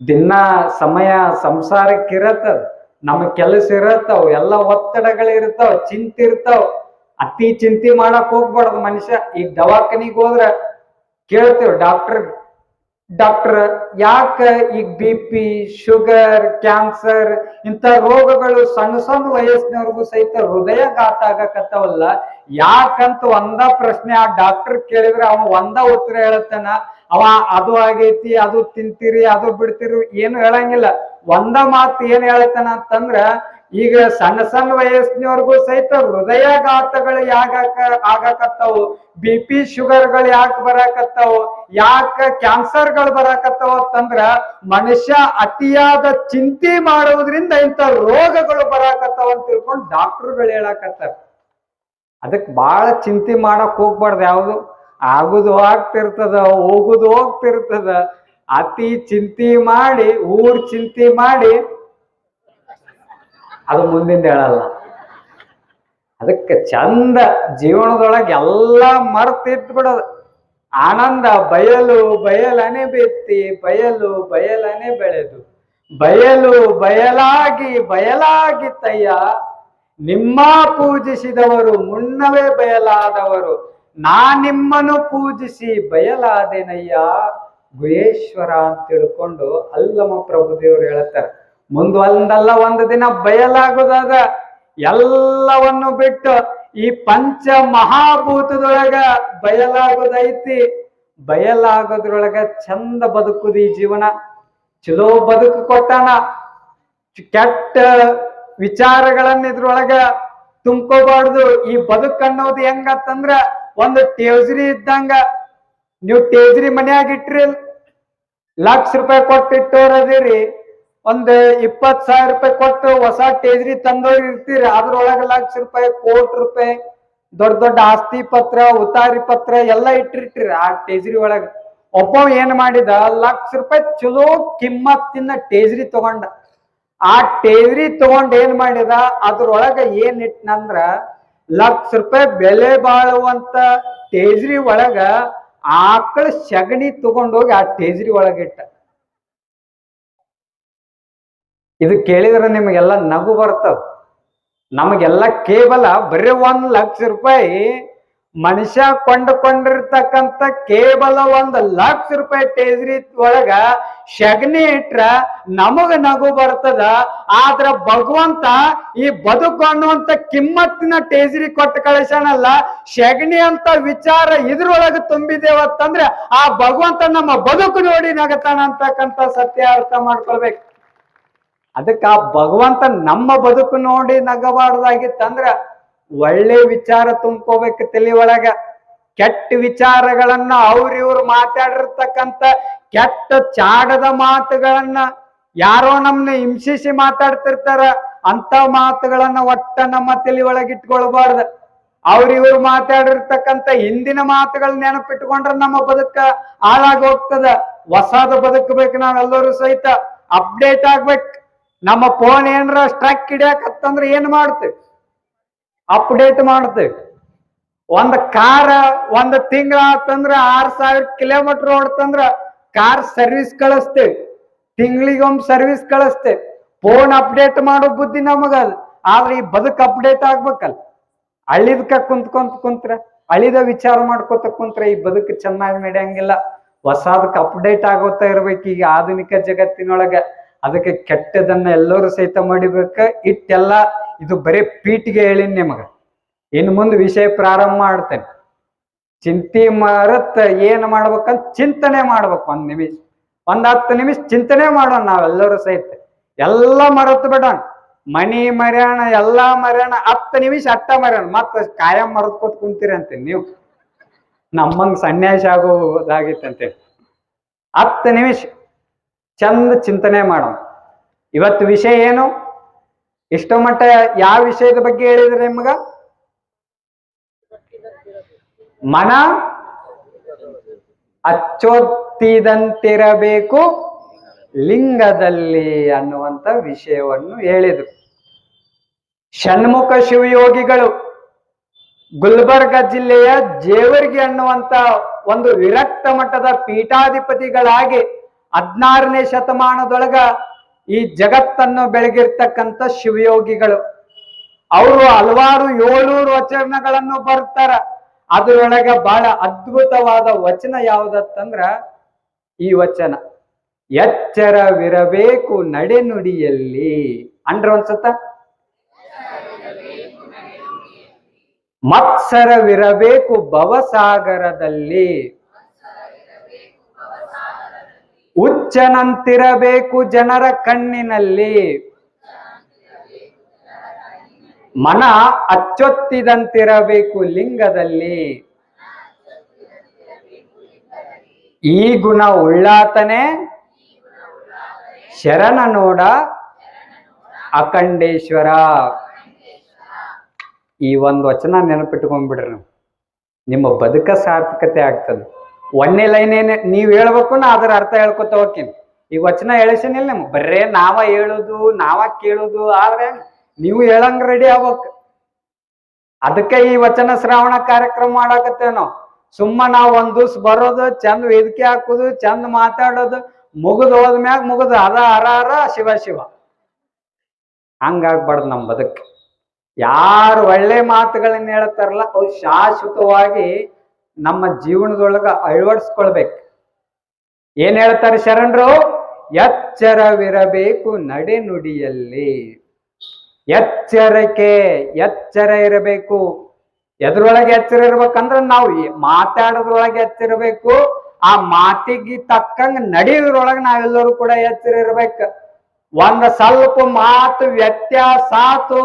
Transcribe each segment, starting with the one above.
ದಿನ ಸಮಯ ಸಂಸಾರಕ್ಕೆ ಇರತ್ತ ನಮ್ಮ ಕೆಲಸ ಇರತ್ತವ ಎಲ್ಲ ಒತ್ತಡಗಳು ಇರ್ತಾವ ಚಿಂತೆ ಇರ್ತಾವ. ಅತಿ ಚಿಂತೆ ಮಾಡಕ್ ಹೋಗ್ಬಾರ್ದು ಮನುಷ್ಯ. ಈಗ ದವಾಖಾನಿಗ್ ಹೋದ್ರ ಕೇಳ್ತೇವ್ ಡಾಕ್ಟರ್ ಡಾಕ್ಟರ್, ಯಾಕ ಈಗ ಬಿ ಪಿ ಶುಗರ್, ಕ್ಯಾನ್ಸರ್ ಇಂಥ ರೋಗಗಳು ಸಣ್ಣ ಸಣ್ಣ ವಯಸ್ಸಿನವ್ರಿಗೂ ಸಹಿತ ಹೃದಯಘಾತ ಆಗಕತ್ತವಲ್ಲ? ಯಾಕಂತ ಒಂದ ಪ್ರಶ್ನೆ ಆ ಡಾಕ್ಟರ್ ಕೇಳಿದ್ರೆ ಅವ ಒಂದ ಉತ್ತರ ಹೇಳತ್ತಾನ. ಅವ ಅದು ಆಗೈತಿ, ಅದು ತಿಂತೀರಿ, ಅದು ಬಿಡ್ತೀರಿ, ಏನು ಹೇಳಂಗಿಲ್ಲ. ಒಂದ ಮಾತು ಏನ್ ಹೇಳ್ತಾನ ಅಂತಂದ್ರ, ಈಗ ಸಣ್ಣ ಸಣ್ಣ ವಯಸ್ಸಿನವ್ರಿಗೂ ಸಹಿತ ಹೃದಯಘಾತಗಳು ಯಾಕ ಆಗಾಕತ್ತಾವು. ಬಿ ಪಿ ಶುಗರ್ಗಳು ಯಾಕೆ ಬರಾಕತ್ತಾವು? ಯಾಕ ಕ್ಯಾನ್ಸರ್ಗಳು ಬರಾಕತ್ತಾವ ಅಂತಂದ್ರ ಮನುಷ್ಯ ಅತಿಯಾದ ಚಿಂತೆ ಮಾಡುವುದರಿಂದ ಇಂಥ ರೋಗಗಳು ಬರಾಕತ್ತಾವ ಅಂತ ತಿಳ್ಕೊಂಡು ಡಾಕ್ಟರ್ಗಳು ಹೇಳಾಕತ್ತಾರ. ಅದಕ್ಕೆ ಬಹಳ ಚಿಂತೆ ಮಾಡಕ್ ಹೋಗ್ಬಾರ್ದು ಯಾವುದು? ಆಗುದು ಆಗ್ತಿರ್ತದ, ಹೋಗುದು ಹೋಗ್ತಿರ್ತದ. ಅತಿ ಚಿಂತೆ ಮಾಡಿ, ಊರ್ ಚಿಂತೆ ಮಾಡಿ ಅದು ಮುಂದಿಂದ ಹೇಳಲ್ಲ. ಅದಕ್ಕೆ ಚಂದ ಜೀವನದೊಳಗೆ ಎಲ್ಲ ಮರ್ತಿತ್ ಆನಂದ ಬಯಲು ಬಯಲನೆ ಬೆತ್ತಿ, ಬಯಲು ಬಯಲನೆ ಬೆಳೆದು. ಬಯಲು ಬಯಲಾಗಿ ಬಯಲಾಗಿ ತಯ್ಯ, ನಿಮ್ಮ ಪೂಜಿಸಿದವರು ಮುನ್ನವೇ ಬಯಲಾದವರು. ನಾ ನಿಮ್ಮನ್ನು ಪೂಜಿಸಿ ಬಯಲಾದೆನಯ್ಯ. ಗುಹೇಶ್ವರ ಅಂತ ತಿಳ್ಕೊಂಡು ಅಲ್ಲಮ್ಮ ಪ್ರಭುದೇವರು ಹೇಳ್ತಾರೆ ಮುಂದೊಂದಲ್ಲ ಒಂದು ದಿನ ಬಯಲಾಗುದಾದ. ಎಲ್ಲವನ್ನು ಬಿಟ್ಟು ಈ ಪಂಚ ಮಹಾಭೂತದೊಳಗ ಬಯಲಾಗೋದೈತಿ. ಬಯಲಾಗೋದ್ರೊಳಗ ಚಂದ ಬದುಕುದು ಈ ಜೀವನ. ಚಲೋ ಬದುಕು ಕೊಟ್ಟಾನ. ಕೆಟ್ಟ ವಿಚಾರಗಳನ್ನ ಇದ್ರೊಳಗ ತುಂಬ್ಕೋಬಾರ್ದು. ಈ ಬದುಕು ಅನ್ನೋದು ಹೆಂಗತ್ತಂದ್ರ ಒಂದು ಟೇಜ್ರಿ ಇದ್ದಂಗ. ನೀವು ಟೇಜ್ರಿ ಮನ್ಯಾಗ ಇಟ್ರಿ ಲಕ್ಷ ರೂಪಾಯಿ ಕೊಟ್ಟು ಇಟ್ಟೋರದಿರಿ ಒಂದ್ ಇಪ್ಪತ್ ಸಾವಿರ ರೂಪಾಯಿ ಕೊಟ್ಟು ಹೊಸ ಟೇಜ್ರಿ ತಂದವ್ರು ಇರ್ತೀರಿ. ಅದ್ರೊಳಗ ಲಕ್ಷ ರೂಪಾಯಿ, ಕೋಟಿ ರೂಪಾಯಿ, ದೊಡ್ಡ ದೊಡ್ಡ ಆಸ್ತಿ ಪತ್ರ, ಉತಾರಿ ಪತ್ರ ಎಲ್ಲ ಇಟ್ಟಿರ್ತೀರಿ. ಆ ಟೇಜ್ರಿ ಒಳಗ ಒಬ್ಬ ಏನ್ ಮಾಡಿದ, ಲಕ್ಷ ರೂಪಾಯಿ ಚಲೋ ಕಿಮ್ಮತ್ತಿನ ಟೇಜ್ರಿ ತಗೊಂಡ. ಆ ಟೇಜ್ರಿ ತಗೊಂಡ್ ಏನ್ ಮಾಡಿದ, ಅದ್ರೊಳಗ ಏನ್ ಇಟ್ನಂದ್ರ, ಲಕ್ಷ ರೂಪಾಯಿ ಬೆಲೆ ಬಾಳುವಂತ ಟೇಜ್ರಿ ಒಳಗ ಆಕಳ ಸಗಣಿ ತಗೊಂಡೋಗಿ ಆ ಟೇಜ್ರಿ ಒಳಗ ಇದು ಕೇಳಿದ್ರೆ ನಿಮಗೆಲ್ಲ ನಗು ಬರ್ತದ. ನಮಗೆಲ್ಲ ಕೇವಲ ಬರೀ ಒಂದ್ ಲಕ್ಷ ರೂಪಾಯಿ ಮನುಷ್ಯ ಕೊಂಡುಕೊಂಡಿರ್ತಕ್ಕಂಥ ಕೇವಲ ಒಂದ್ ಲಕ್ಷ ರೂಪಾಯಿ ಟೇಜ್ರಿ ಒಳಗ ಶಗ್ನಿ ಇಟ್ರ ನಮಗ ನಗು ಬರ್ತದ. ಆದ್ರ ಭಗವಂತ ಈ ಬದುಕು ಅನ್ನುವಂತ ಕಿಮ್ಮತ್ತಿನ ಟೇಜ್ರಿ ಕೊಟ್ಟು ಕಳಿಸ್ಯಾನಲ್ಲ, ಶಗಣಿ ಅಂತ ವಿಚಾರ ಇದ್ರೊಳಗ ತುಂಬಿದೇವತ್ತಂದ್ರೆ ಆ ಭಗವಂತ ನಮ್ಮ ಬದುಕು ನೋಡಿ ನಗತಾನ ಅಂತಕ್ಕಂಥ ಸತ್ಯ ಅರ್ಥ ಮಾಡ್ಕೊಳ್ಬೇಕು. ಅದಕ್ಕೆ ಭಗವಂತ ನಮ್ಮ ಬದುಕು ನೋಡಿ ನಗಬಾರ್ದಾಗಿತ್ತಂದ್ರ ಒಳ್ಳೆ ವಿಚಾರ ತುಂಬ್ಕೋಬೇಕು ತಲೆ ಒಳಗ. ಕೆಟ್ಟ ವಿಚಾರಗಳನ್ನ ಅವ್ರಿವ್ರು ಮಾತಾಡಿರ್ತಕ್ಕಂತ ಮಾತಾಡಿರ್ತಕ್ಕಂಥ ಕೆಟ್ಟ ಚಾಡದ ಮಾತುಗಳನ್ನ ಯಾರೋ ನಮ್ನ ಹಿಂಸಿಸಿ ಮಾತಾಡ್ತಿರ್ತಾರ ಅಂತ ಮಾತುಗಳನ್ನ ಒಟ್ಟ ನಮ್ಮ ತಲೆ ಒಳಗೆ ಇಟ್ಕೊಳ್ಬಾರ್ದು. ಅವ್ರಿವ್ರು ಮಾತಾಡಿರ್ತಕ್ಕಂಥ ಹಿಂದಿನ ಮಾತುಗಳ ನೆನಪಿಟ್ಕೊಂಡ್ರೆ ನಮ್ಮ ಬದುಕ ಹಾಳಾಗಿ ಹೋಗ್ತದ ಹೊಸದ ಬದುಕಬೇಕು ನಾವೆಲ್ಲರೂ ಸಹಿತ. ಅಪ್ಡೇಟ್ ಆಗ್ಬೇಕು. ನಮ್ಮ ಫೋನ್ ಏನರ ಸ್ಟ್ರಕ್ ಹಿಡಿಯಾಕತ್ತಂದ್ರ ಏನ್ ಮಾಡ್ತೇವೆ ಅಪ್ಡೇಟ್ ಮಾಡ್ತೇವೆ ಒಂದ್ ಕಾರ್ ಒಂದ್ ತಿಂಗಳ ಆತಂದ್ರ ಆರ್ ಸಾವಿರ ಕಿಲೋಮೀಟರ್ ಓಡ್ತಂದ್ರ ಕಾರ್ ಸರ್ವಿಸ್ ಕಳಿಸ್ತೇವೆ ತಿಂಗಳಿಗೊಮ್ಮೆ ಸರ್ವಿಸ್ ಕಳಿಸ್ತೇವೆ ಫೋನ್ ಅಪ್ಡೇಟ್ ಮಾಡೋ ಬುದ್ಧಿ ನಮಗಲ್ಲ ಆದ್ರೆ ಈ ಬದುಕ್ ಅಪ್ಡೇಟ್ ಆಗ್ಬೇಕಲ್ಲ ಹಳಿದ್ಕ ಕುಂತ್ಕೊಂತ ಕುಂತ್ರ, ಅಳಿದ ವಿಚಾರ ಮಾಡ್ಕೊತ ಕುಂತ್ರ ಈ ಬದುಕು ಚೆನ್ನಾಗಿ ನಡೆಯಂಗಿಲ್ಲ. ಹೊಸದಕ್ಕೆ ಅಪ್ಡೇಟ್ ಆಗೋತಾ ಇರ್ಬೇಕು ಈಗ ಆಧುನಿಕ ಜಗತ್ತಿನೊಳಗ. ಅದಕ್ಕೆ ಕೆಟ್ಟದನ್ನ ಎಲ್ಲರೂ ಸಹಿತ ಮಾಡಿಬೇಕ. ಇಟ್ಟೆಲ್ಲ ಇದು ಬರೀ ಪೀಟಿಗೆ ಹೇಳಿನಿ ನಿಮಗ. ಇನ್ನು ಮುಂದೆ ವಿಷಯ ಪ್ರಾರಂಭ ಮಾಡ್ತೇನೆ. ಚಿಂತೆ ಮರತ್ ಏನ್ ಮಾಡ್ಬೇಕಂತ ಚಿಂತನೆ ಮಾಡ್ಬೇಕು. ಒಂದ್ ನಿಮಿಷ, ಒಂದ್ ಹತ್ತು ನಿಮಿಷ ಚಿಂತನೆ ಮಾಡೋಣ ನಾವೆಲ್ಲರೂ ಸಹಿತ. ಎಲ್ಲ ಮರೆತು ಬಿಡೋಣ. ಮನಿ ಮರ್ಯಾಣ, ಎಲ್ಲಾ ಮರ್ಯಾಣ, ಹತ್ತು ನಿಮಿಷ ಅಟ್ಟ ಮರ್ಯಾಣ. ಮತ್ತ ಕಾಯಂ ಮರೆತ್ಕೋತ ಕುಂತೀರಿ ಅಂತ ನೀವು. ನಮ್ಮಂಗ್ ಸನ್ಯಾಸ ಆಗೋದಾಗಿತ್ತಂತೆ. ಹತ್ತು ನಿಮಿಷ. ಚಂದ ಚಿಂತನೆ ಮಾಡೋಣ. ಇವತ್ತು ವಿಷಯ ಏನು? ಇಷ್ಟೋ ಮಟ್ಟ ಯಾವ ವಿಷಯದ ಬಗ್ಗೆ ಹೇಳಿದ್ರೆ ನಿಮ್ಗ? ಮನ ಅಚ್ಚೊತ್ತಿದಂತಿರಬೇಕು ಲಿಂಗದಲ್ಲಿ ಅನ್ನುವಂತ ವಿಷಯವನ್ನು ಹೇಳಿದ್ರು. ಷಣ್ಮುಖ ಶಿವಯೋಗಿಗಳು ಗುಲ್ಬರ್ಗ ಜಿಲ್ಲೆಯ ಜೇವರ್ಗಿ ಅನ್ನುವಂತ ಒಂದು ವಿರಕ್ತ ಮಟ್ಟದ ಪೀಠಾಧಿಪತಿಗಳಾಗಿ ಹದಿನಾರನೇ ಶತಮಾನದೊಳಗ ಈ ಜಗತ್ತನ್ನು ಬೆಳಗಿರ್ತಕ್ಕಂಥ ಶಿವಯೋಗಿಗಳು. ಅವರು ಹಲವಾರು ಏಳ್ನೂರು ವಚನಗಳನ್ನು ಬರ್ತಾರ. ಅದರೊಳಗ ಬಹಳ ಅದ್ಭುತವಾದ ವಚನ ಯಾವುದತ್ತಂದ್ರ ಈ ವಚನ ಎಚ್ಚರವಿರಬೇಕು ನಡೆನುಡಿಯಲ್ಲಿ. ಅಂದ್ರ ಒಂದ್ಸತ, ಮತ್ಸರವಿರಬೇಕು ಭವಸಾಗರದಲ್ಲಿ. ಹುಚ್ಚನಂತಿರಬೇಕು ಜನರ ಕಣ್ಣಿನಲ್ಲಿ. ಮನ ಅಚ್ಚೊತ್ತಿದಂತಿರಬೇಕು ಲಿಂಗದಲ್ಲಿ. ಈ ಗುಣ ಉಳ್ಳಾತನೆ. ಶರಣ ನೋಡ ಅಖಂಡೇಶ್ವರ. ಈ ಒಂದು ವಚನ ನೆನಪಿಟ್ಕೊಂಡ್ಬಿಡ್ರಿ ನೀವು. ನಿಮ್ಮ ಬದುಕ ಸಾರ್ಥಕತೆ ಆಗ್ತದೆ. ಒಂದೇ ಲೈನ್ ಏನೇ ನೀವ್ ಹೇಳ್ಬೇಕು ನಾ ಅದರ ಅರ್ಥ ಹೇಳ್ಕೊತ ಹೋಗ್ತೀನಿ. ಈ ವಚನ ಹೇಳಿಸಿನಿಲ್ಲ ನಿಮ್ ಬರೇ ನಾವ ಹೇಳುದು, ನಾವ ಕೇಳುದು, ಆದ್ರೆ ನೀವು ಹೇಳಂಗ್ ರೆಡಿ ಆಗ್ಬೇಕು. ಅದಕ್ಕೆ ಈ ವಚನ ಶ್ರಾವಣ ಕಾರ್ಯಕ್ರಮ ಮಾಡಾಕತ್ತೇವ್ ನಾವು. ಸುಮ್ಮ ನಾವ್ ಒಂದ್ ದಿವ್ಸ ಬರೋದು, ಚಂದ ವೇದಿಕೆ ಹಾಕುದು, ಚಂದ ಮಾತಾಡೋದು, ಮುಗಿದು ಹೋದ್ಮ್ಯಾಗ ಮುಗಿದು. ಅದ ಅರ ಅರ, ಶಿವ ಶಿವ. ಹಂಗಾಗ್ಬಾರ್ದು ನಮ್ ಬದುಕ್. ಯಾರು ಒಳ್ಳೆ ಮಾತುಗಳನ್ನ ಹೇಳ್ತಾರಲ್ಲ ಅವು ಶಾಶ್ವತವಾಗಿ ನಮ್ಮ ಜೀವನದೊಳಗ ಅಳವಡಿಸ್ಕೊಳ್ಬೇಕು. ಏನ್ ಹೇಳ್ತಾರೆ ಶರಣರು? ಎಚ್ಚರವಿರಬೇಕು ನಡೆ ನುಡಿಯಲ್ಲಿ. ಎಚ್ಚರಿಕೆ, ಎಚ್ಚರ ಇರಬೇಕು. ಎದ್ರೊಳಗೆ ಎಚ್ಚರ ಇರ್ಬೇಕಂದ್ರ ನಾವು ಮಾತಾಡೋದ್ರೊಳಗೆ ಎಚ್ಚರ ಇರಬೇಕು. ಆ ಮಾತಿಗೆ ತಕ್ಕಂಗ ನಡೆಯೋದ್ರೊಳಗೆ ನಾವೆಲ್ಲರೂ ಕೂಡ ಎಚ್ಚರ ಇರ್ಬೇಕು. ಒಂದ ಸ್ವಲ್ಪ ಮಾತು ವ್ಯತ್ಯಾಸ ಆತು,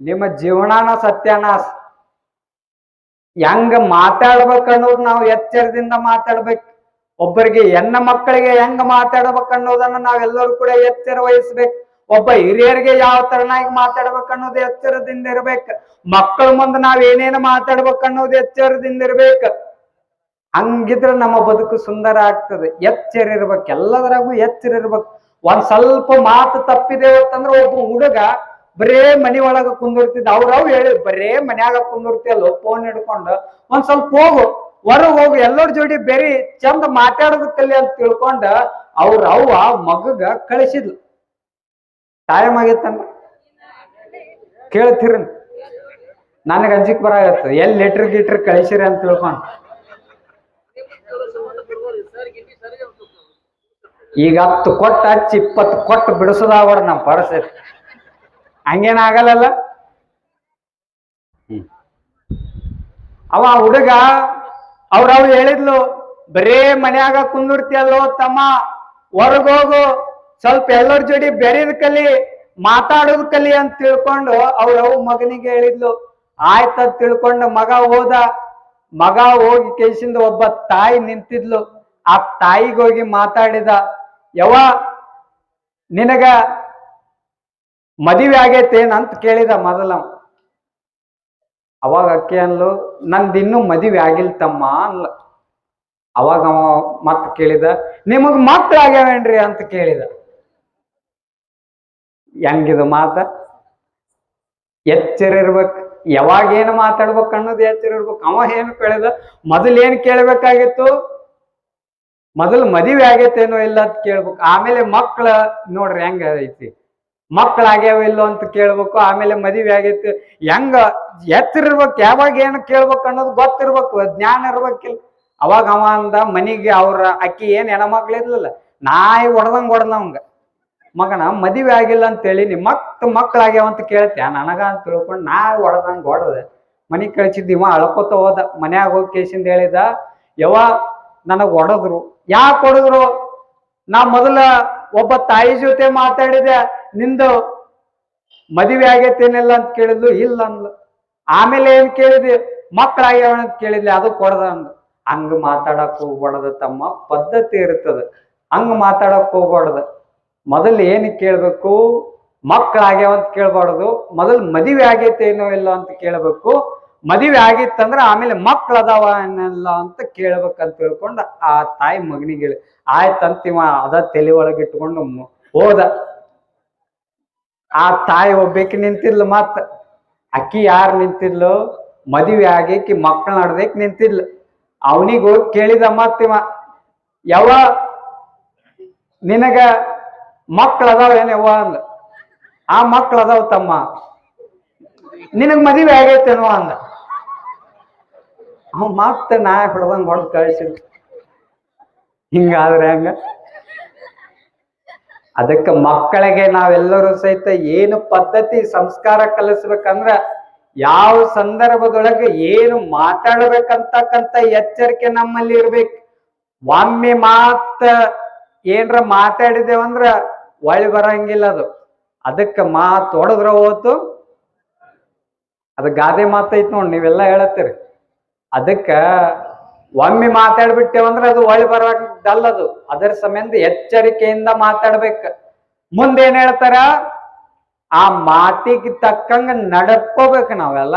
ನಿಮ್ಮ ಜೀವನಾನ ಸತ್ಯಾನಾಶ ಹೆಂಗ ಮಾತಾಡ್ಬೇಕು ಅನ್ನೋದು ನಾವು ಎಚ್ಚರದಿಂದ ಮಾತಾಡ್ಬೇಕು. ಒಬ್ಬರಿಗೆ ಹೆಣ್ಣ ಮಕ್ಕಳಿಗೆ ಹೆಂಗ ಮಾತಾಡ್ಬೇಕು ಅನ್ನೋದನ್ನ ನಾವೆಲ್ಲರೂ ಕೂಡ ಎಚ್ಚರ ವಹಿಸ್ಬೇಕು. ಒಬ್ಬ ಹಿರಿಯರಿಗೆ ಯಾವ ತರನಾಗಿ ಮಾತಾಡ್ಬೇಕು ಅನ್ನೋದು ಎಚ್ಚರದಿಂದ ಇರ್ಬೇಕು. ಮಕ್ಕಳ ಮುಂದೆ ನಾವ್ ಏನೇನು ಮಾತಾಡ್ಬೇಕು ಅನ್ನೋದು ಎಚ್ಚರದಿಂದ ಇರ್ಬೇಕು. ಹಂಗಿದ್ರೆ ನಮ್ಮ ಬದುಕು ಸುಂದರ ಆಗ್ತದೆ. ಎಚ್ಚರ ಇರ್ಬೇಕು. ಎಲ್ಲದರಾಗೂ ಎಚ್ಚರ ಇರ್ಬೇಕು. ಒಂದ್ ಸ್ವಲ್ಪ ಮಾತು ತಪ್ಪಿದೆ ಅಂತಂದ್ರೆ ಒಬ್ಬ ಹುಡುಗ ಬರೇ ಮನಿ ಒಳಗ ಕುಂದಿರ್ತಿದ್ದ ಅವ್ರವ್ ಹೇಳಿ ಬರೇ ಮನ್ಯಾಗ ಕುಂದಿರ್ತಿಯಲ್ಲ ಫೋನ್ ಹಿಡ್ಕೊಂಡು, ಒಂದ್ ಸ್ವಲ್ಪ ಹೋಗು, ಹೊರಗ್ ಹೋಗು, ಎಲ್ಲರ ಜೋಡಿ ಬೇರೆ, ಚಂದ ಮಾತಾಡೋದಕ್ಕಲ್ಲಿ ಅಂತ ತಿಳ್ಕೊಂಡ ಅವ್ರ ಅವ್ವ ಮಗಗ ಕಳಿಸಿದ್ಲು. ಟೈಮ್ ಆಗೈತಂದ್ರ ಕೇಳ್ತಿರ ನನಗ ಅಂಜಿಕ್ ಬರಾಗತ್ತ ಎಲ್ಲಿ ಲೆಟ್ರ್ ಗಿಟ್ರ್ ಕಳಿಸಿರಿ ಅಂತ ತಿಳ್ಕೊಂಡು. ಈಗ ಹತ್ತು ಕೊಟ್ಟ ಹಚ್ಚಿ ಇಪ್ಪತ್ತು ಕೊಟ್ಟು ಬಿಡಿಸೋದಾವಡ ನಮ್ಮ ಪರಿಸ್ಥಿತಿ. ಹಂಗೇನ ಆಗಲ್ಲಲ್ಲ? ಹ್ಮ್. ಅವ ಹುಡುಗ ಅವ್ರವ್ ಹೇಳಿದ್ಲು ಬರೇ ಮನ್ಯಾಗ ಕುಂದಿರ್ತಿಯಲ್ಲೋ ತಮ್ಮ ಹೊರಗೋಗು ಸ್ವಲ್ಪ ಎಲ್ಲರ ಜೋಡಿ ಬೆರೆದ್ ಕಲಿ ಮಾತಾಡೋದ್ ಕಲಿ ಅಂತ ತಿಳ್ಕೊಂಡು ಅವ್ರವ್ ಮಗನಿಗೆ ಹೇಳಿದ್ಲು. ಆಯ್ತ ತಿಳ್ಕೊಂಡು ಮಗ ಹೋದ ಮಗ ಹೋಗಿ ಕೇಸಿಂದ ಒಬ್ಬ ತಾಯಿ ನಿಂತಿದ್ಲು. ಆ ತಾಯಿಗೋಗಿ ಮಾತಾಡಿದ ಯವ ನಿನಗ ಮದುವೆ ಆಗೈತೇನ್ ಅಂತ ಕೇಳಿದ ಮೊದಲ. ಅವ. ಅವಾಗ ಅಕ್ಕಿ ಅನ್ಲು, ನಂದು ಇನ್ನೂ ಮದುವೆ ಆಗಿಲ್ ತಮ್ಮ ಅನ್ಲ. ಅವಾಗ ಅವ ಕೇಳಿದ, ನಿಮಗ್ ಮಕ್ಳು ಆಗ್ಯಾವೇನ್ರಿ? ಅಂತ ಕೇಳಿದ. ಹೆಂಗಿದು ಮಾತ? ಎಚ್ಚರ ಇರ್ಬೇಕು. ಯಾವಾಗ ಏನು ಮಾತಾಡ್ಬೇಕು ಅನ್ನೋದು ಎಚ್ಚರ ಇರ್ಬೇಕು. ಅವ ಏನು ಕೇಳಿದ? ಮೊದಲು ಏನು ಕೇಳ್ಬೇಕಾಗಿತ್ತು? ಮೊದಲು ಮದುವೆ ಆಗೈತೇನೋ ಇಲ್ಲ ಅಂತ ಕೇಳ್ಬೇಕು. ಆಮೇಲೆ ಮಕ್ಳ ನೋಡ್ರಿ ಹೆಂಗ ಐತಿ. ಮಕ್ಳು ಆಗ್ಯಾವ ಇಲ್ಲೋ ಅಂತ ಕೇಳ್ಬೇಕು, ಆಮೇಲೆ ಮದುವೆ ಆಗೈತಿ. ಹೆಂಗ ಎತ್ತಿರ್ಬೇಕು, ಯಾವಾಗ ಏನು ಕೇಳ್ಬೇಕು ಅನ್ನೋದು ಗೊತ್ತಿರ್ಬೇಕು, ಜ್ಞಾನ ಇರ್ಬೇಕಿಲ್ಲ. ಅವಾಗ ಅವ ಅಂದ, ಮನಿಗೆ ಅವ್ರ ಅಕ್ಕಿ ಏನ್ ಹೆಣ್ಮಕ್ಳು ಇರ್ಲಿಲ್ಲ ನಾಯಿ ಹೊಡೆದಂಗ ಹೊಡೆದ ಅವಂಗ. ಮಗನ, ಮದುವೆ ಆಗಿಲ್ಲ ಅಂತೇಳಿ ಹೇಳಿ ಮಕ್ಳು ಮಕ್ಕಳಾಗ್ಯಾವ ಅಂತ ಕೇಳ್ತ್ಯಾ? ನನಗ ಅಂತ ತಿಳ್ಕೊಂಡು ನಾ ಹೊಡೆದ. ಮನೆಗೆ ಕಳಿಸಿದ್ದು ಇವ ಅಳ್ಕೊತ ಹೋದ. ಮನ್ಯಾಗ ಹೋಗಿ ಕೇಸಿಂದ ಹೇಳಿದ ಯವ ನನಗ ಹೊಡೆದ್ರು. ಯಾಕೆ ಹೊಡೆದ್ರು? ನಾ ಮೊದಲ ಒಬ್ಬ ತಾಯಿ ಜೊತೆ ಮಾತಾಡಿದೆ. ನಿಂದು ಮದುವೆ ಆಗೈತೇನಿಲ್ಲ ಅಂತ ಕೇಳಿದ್ಲು, ಇಲ್ಲ ಅಂದ್ಲು. ಆಮೇಲೆ ಏನ್ ಕೇಳಿದ್ವಿ ಮಕ್ಕಳಾಗ್ಯಾವ ಅಂತ ಕೇಳಿದ್ಲಿ, ಅದು ಕೊಡದ ಅಂದ್ ಹಂಗ ಮಾತಾಡಕ್ ಹೋಗ್ಬಾರ್ದ ತಮ್ಮ, ಪದ್ಧತಿ ಇರ್ತದ. ಹಂಗ ಮಾತಾಡಕ್ ಹೋಗ್ಬಾರ್ದ. ಮೊದಲು ಏನ್ ಕೇಳ್ಬೇಕು? ಮಕ್ಕಳಾಗ್ಯಾವ ಅಂತ ಕೇಳ್ಬಾರ್ದು. ಮೊದಲು ಮದುವೆ ಆಗೈತೇನೋ ಇಲ್ಲ ಅಂತ ಕೇಳ್ಬೇಕು. ಮದುವೆ ಆಗಿತ್ತಂದ್ರ ಆಮೇಲೆ ಮಕ್ಳು ಅದಾವ ಏನಿಲ್ಲ ಅಂತ ಕೇಳ್ಬೇಕಂತ ತಿಳ್ಕೊಂಡು ಆ ತಾಯಿ ಮಗನಿಗೆ ಆಯ್ತಂತಿವ ಅದ ತಲೆ ಒಳಗಿಟ್ಕೊಂಡು ಹೋದ. ಆ ತಾಯಿ ಒಬ್ಬಾಕಿ ನಿಂತಿದ್ಲು ಮತ್ತ. ಅಕ್ಕಿ ಯಾರು ನಿಂತಿದ್ಲು ಮದುವೆ ಆಗೇಕಿ ಮಕ್ಕಳು ನಡ್ದೇಕ್ ನಿಂತಿದ್ಲು ಅವನಿಗೆ ಹೋಗಿ ಕೇಳಿದ ಮತ್ತಿವ ಯಾವ ನಿನಗ ಮಕ್ಳು ಅದಾವ ಏನೇವ ಅಂದ ಆ ಮಕ್ಳು ಅದಾವ ತಮ್ಮ. ನಿನಗ್ ಮದುವೆ ಆಗೈತೇನೋ ಅಂದ ಅವ್ ಮತ್ತೆ ನಾ ಹೊಡೆದಂಗ್ ಹೊಡೆದ್ ಕಳಿಸಿದ್ ಹಿಂಗಾದ್ರೆ ಹಂಗ? ಅದಕ್ಕೆ ಮಕ್ಕಳಿಗೆ ನಾವೆಲ್ಲರೂ ಸಹಿತ ಏನು ಪದ್ಧತಿ ಸಂಸ್ಕಾರ ಕಲಿಸ್ಬೇಕಂದ್ರ ಯಾವ ಸಂದರ್ಭದೊಳಗೆ ಏನು ಮಾತಾಡ್ಬೇಕಂತಕ್ಕಂತ ಎಚ್ಚರಿಕೆ ನಮ್ಮಲ್ಲಿ ಇರ್ಬೇಕು. ಒಮ್ಮೆ ಮಾತ ಏನರ ಮಾತಾಡಿದೇವಂದ್ರ ಒಳ್ಳೆ ಬರಂಗಿಲ್ಲ ಅದು. ಅದಕ್ಕೆ ಮಾತು ಹೊಡೆದ್ರ ಹೋತು. ಅದು ಗಾದೆ ಮಾತೈತ್ ನೋಡಿ ನೀವೆಲ್ಲ ಹೇಳತ್ತೀರಿ. ಅದಕ್ಕ ಒಮ್ಮೆ ಮಾತಾಡ್ಬಿಟ್ಟೇವಂದ್ರ ಅದು ಒಳ್ಳೆ ಬರದಲ್ಲ ಅದು. ಅದರ ಸಂಬಂಧ ಎಚ್ಚರಿಕೆಯಿಂದ ಮಾತಾಡ್ಬೇಕ. ಮುಂದೇನ್ ಹೇಳ್ತಾರ? ಆ ಮಾತಿಗೆ ತಕ್ಕಂಗ ನಡ್ಕೋಬೇಕು ನಾವೆಲ್ಲ.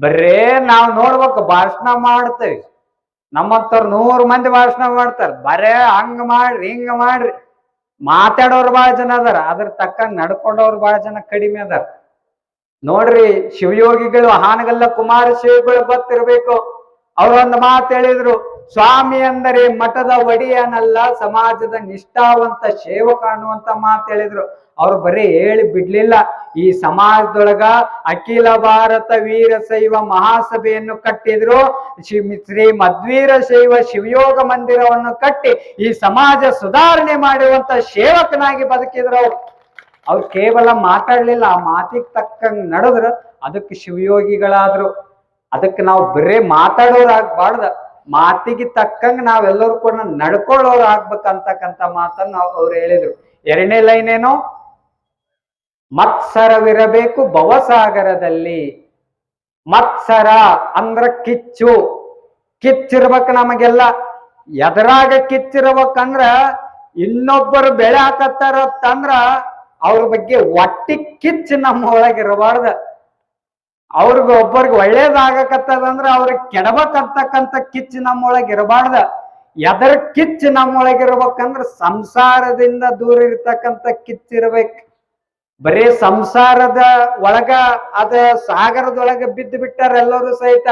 ಬರೇ ನಾವ್ ನೋಡ್ಬೇಕು, ಭಾಷಣ ಮಾಡ್ತೇವೆ. ನಮ್ಮಂತವ್ರು ನೂರು ಮಂದಿ ಭಾಷಣ ಮಾಡ್ತಾರ. ಬರೇ ಹಂಗ ಮಾಡ್ರಿ, ಹಿಂಗ ಮಾಡ್ರಿ. ಮಾತಾಡೋರು ಬಹಳ ಜನ ಅದಾರ. ಅದ್ರ ತಕ್ಕಂಗ ನಡ್ಕೊಂಡವ್ರು ಬಹಳ ಜನ ಕಡಿಮೆ ಅದಾರ. ನೋಡ್ರಿ, ಶಿವಯೋಗಿಗಳು, ಹಾನಗಲ್ಲ ಕುಮಾರ ಶಿವಗಳು ಗೊತ್ತಿರ್ಬೇಕು. ಅವ್ರೊಂದು ಮಾತು ಹೇಳಿದ್ರು, ಸ್ವಾಮಿ ಅಂದರೆ ಮಠದ ಒಡೆಯನಲ್ಲ, ಸಮಾಜದ ನಿಷ್ಠಾವಂತ ಸೇವಕ ಅನ್ನುವಂತ ಮಾತು ಹೇಳಿದ್ರು. ಅವ್ರು ಬರೀ ಹೇಳಿ ಬಿಡ್ಲಿಲ್ಲ. ಈ ಸಮಾಜದೊಳಗ ಅಖಿಲ ಭಾರತ ವೀರಶೈವ ಮಹಾಸಭೆಯನ್ನು ಕಟ್ಟಿದ್ರು. ಶ್ರೀ ಶ್ರೀ ಮಧ್ವೀರ ಶೈವ ಶಿವಯೋಗ ಮಂದಿರವನ್ನು ಕಟ್ಟಿ ಈ ಸಮಾಜ ಸುಧಾರಣೆ ಮಾಡುವಂತ ಸೇವಕನಾಗಿ ಬದುಕಿದ್ರು ಅವ್ರು. ಅವ್ರು ಕೇವಲ ಮಾತಾಡ್ಲಿಲ್ಲ. ಆ ಮಾತಿಗೆ ತಕ್ಕಂಗೆ ನಡೆದ್ರ. ಅದಕ್ಕೆ ಶಿವಯೋಗಿಗಳಾದ್ರು. ಅದಕ್ಕೆ ನಾವು ಬರೇ ಮಾತಾಡೋರು ಆಗ್ಬಾರ್ದ ಮಾತಿಗೆ ತಕ್ಕಂಗೆ ನಾವೆಲ್ಲರೂ ಕೂಡ ನಡ್ಕೊಳ್ಳೋರು ಆಗ್ಬೇಕಂತಕ್ಕಂತ ಮಾತನ್ನ ಅವ್ರು ಹೇಳಿದ್ರು. ಎರಡನೇ ಲೈನ್ ಏನು? ಮತ್ಸರವಿರಬೇಕು ಭವಸಾಗರದಲ್ಲಿ. ಮತ್ಸರ ಅಂದ್ರ ಕಿಚ್ಚು. ಕಿಚ್ಚಿರ್ಬೇಕು ನಮಗೆಲ್ಲ. ಎದರಾಗ ಕಿಚ್ಚಿರ್ಬೇಕಂದ್ರ ಇನ್ನೊಬ್ಬರು ಬೆಳೆ ಹಾಕತ್ತಾರತ್ತಂದ್ರ ಅವ್ರ ಬಗ್ಗೆ ಒಟ್ಟಿ ಕಿಚ್ಚು ನಮ್ಮ ಒಳಗಿರಬಾರ್ದ. ಅವ್ರಿಗೆ ಒಬ್ಬರಿಗೆ ಒಳ್ಳೇದಾಗಕತ್ತದಂದ್ರ ಅವ್ರಿಗೆ ಕೆಡಬಕ್ಕಂತಕ್ಕಂಥ ಕಿಚ್ಚು ನಮ್ಮೊಳಗೆ ಇರಬಾರ್ದ. ಎದರ ಕಿಚ್ಚು ನಮ್ಮೊಳಗಿರ್ಬೇಕಂದ್ರ ಸಂಸಾರದಿಂದ ದೂರ ಇರ್ತಕ್ಕಂಥ ಕಿಚ್ಚಿರ್ಬೇಕು ಬರೀ ಸಂಸಾರದ ಒಳಗ ಅದ ಸಾಗರದೊಳಗೆ ಬಿದ್ದು ಬಿಟ್ಟಾರ ಎಲ್ಲರೂ ಸಹಿತ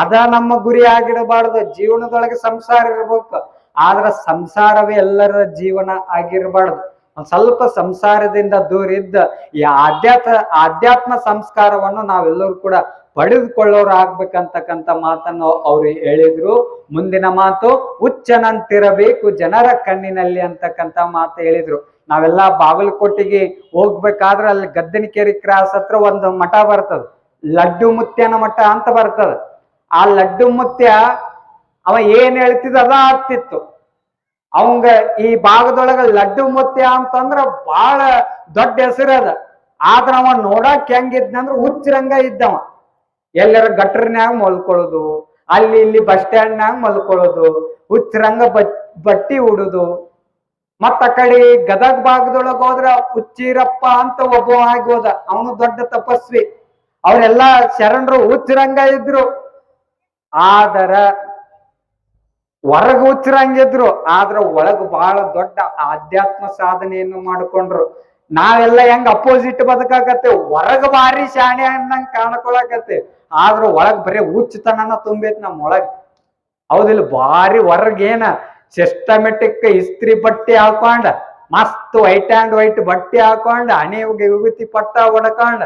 ಅದ ನಮ್ಮ ಗುರಿ ಆಗಿರಬಾರ್ದು. ಜೀವನದೊಳಗೆ ಸಂಸಾರ ಇರ್ಬೇಕು. ಆದ್ರ ಸಂಸಾರವೇ ಎಲ್ಲರ ಜೀವನ ಆಗಿರಬಾರ್ದು. ಸ್ವಲ್ಪ ಸಂಸಾರದಿಂದ ದೂರ ಇದ್ದ ಈ ಆಧ್ಯಾತ್ಮ ಆಧ್ಯಾತ್ಮ ಸಂಸ್ಕಾರವನ್ನು ನಾವೆಲ್ಲರೂ ಕೂಡ ಪಡೆದುಕೊಳ್ಳೋರು ಆಗ್ಬೇಕಂತಕ್ಕಂಥ ಮಾತನ್ನು ಅವ್ರು ಹೇಳಿದ್ರು. ಮುಂದಿನ ಮಾತು, ಹುಚ್ಚನಂತಿರಬೇಕು ಜನರ ಕಣ್ಣಿನಲ್ಲಿ ಅಂತಕ್ಕಂಥ ಮಾತು ಹೇಳಿದ್ರು. ನಾವೆಲ್ಲ ಬಾಗಲಕೋಟೆಗೆ ಹೋಗ್ಬೇಕಾದ್ರೆ ಅಲ್ಲಿ ಗದ್ದನಕೆರೆ ಕ್ರಾಸ್ ಹತ್ರ ಒಂದು ಮಠ ಬರ್ತದ. ಲಡ್ಡು ಮುತ್ಯನ ಮಠ ಅಂತ ಬರ್ತದ. ಆ ಲಡ್ಡು ಮುತ್ಯ ಅವ ಏನ್ ಹೇಳ್ತಿದ್ದ ಅದ ಆಗ್ತಿತ್ತು. ಅವಂಗ ಈ ಭಾಗದೊಳಗ ಲಡ್ಡು ಮುತ್ಯ ಅಂತಂದ್ರ ಬಹಳ ದೊಡ್ಡ ಹೆಸರು ಅದ. ಆದ್ರ ಅವ ನೋಡಕ್ ಹೆಂಗಿದ್ನಂದ್ರ ಹುಚ್ಚರಂಗ ಇದ್ದವ. ಎಲ್ಲರ ಗಟ್ರನ್ಯಾಗ ಮಲ್ಕೊಳ್ಳೋದು, ಅಲ್ಲಿ ಇಲ್ಲಿ ಬಸ್ ಸ್ಟ್ಯಾಂಡ್ನ್ಯಾಗ ಮಲ್ಕೊಳ್ಳೋದು, ಹುಚ್ಚರಂಗ ಬಟ್, ಬಟ್ಟಿ ಉಡುದು. ಮತ್ತ ಕಡೆ ಗದಗ ಭಾಗದೊಳಗ ಹೋದ್ರ ಹುಚ್ಚಿರಪ್ಪ ಅಂತ ಒಬ್ಬ ಆಗಿ ಹೋದ. ಅವನು ದೊಡ್ಡ ತಪಸ್ವಿ. ಅವರೆಲ್ಲ ಶರಣರು ಹುಚ್ಚರಂಗ ಇದ್ರು. ಆದರ ಹೊರಗ ಹಂಗಿದ್ರು ಆದ್ರ ಒಳಗ ಬಹಳ ದೊಡ್ಡ ಆಧ್ಯಾತ್ಮ ಸಾಧನೆಯನ್ನು ಮಾಡ್ಕೊಂಡ್ರು. ನಾವೆಲ್ಲ ಹೆಂಗ್ ಅಪೋಸಿಟ್ ಬದುಕಾಕತ್ತೆ ಹೊರಗ ಭಾರಿ ಶಾಣೆ ಅನ್ನಂಗ್ ಕಾಣ್ಕೊಳಕತ್ತೆ. ಆದ್ರ ಒಳಗ್ ಬರೀ ಹುಚ್ಚತನನ ತುಂಬೈತಿ ನಮ್ಮ ಒಳಗ್. ಹೌದಿಲ್ಲ ಭಾರಿ ಹೊರಗೇನ ಸಿಸ್ಟಮೆಟಿಕ್ ಇಸ್ತ್ರಿ ಬಟ್ಟೆ ಹಾಕೊಂಡ, ಮಸ್ತ್ ವೈಟ್ ಆ್ಯಂಡ್ ವೈಟ್ ಬಟ್ಟೆ ಹಾಕೊಂಡ ಹಣೆ ವಿಭೂತಿ ಪಟ್ಟ ಹೊಡ್ಕೊಂಡ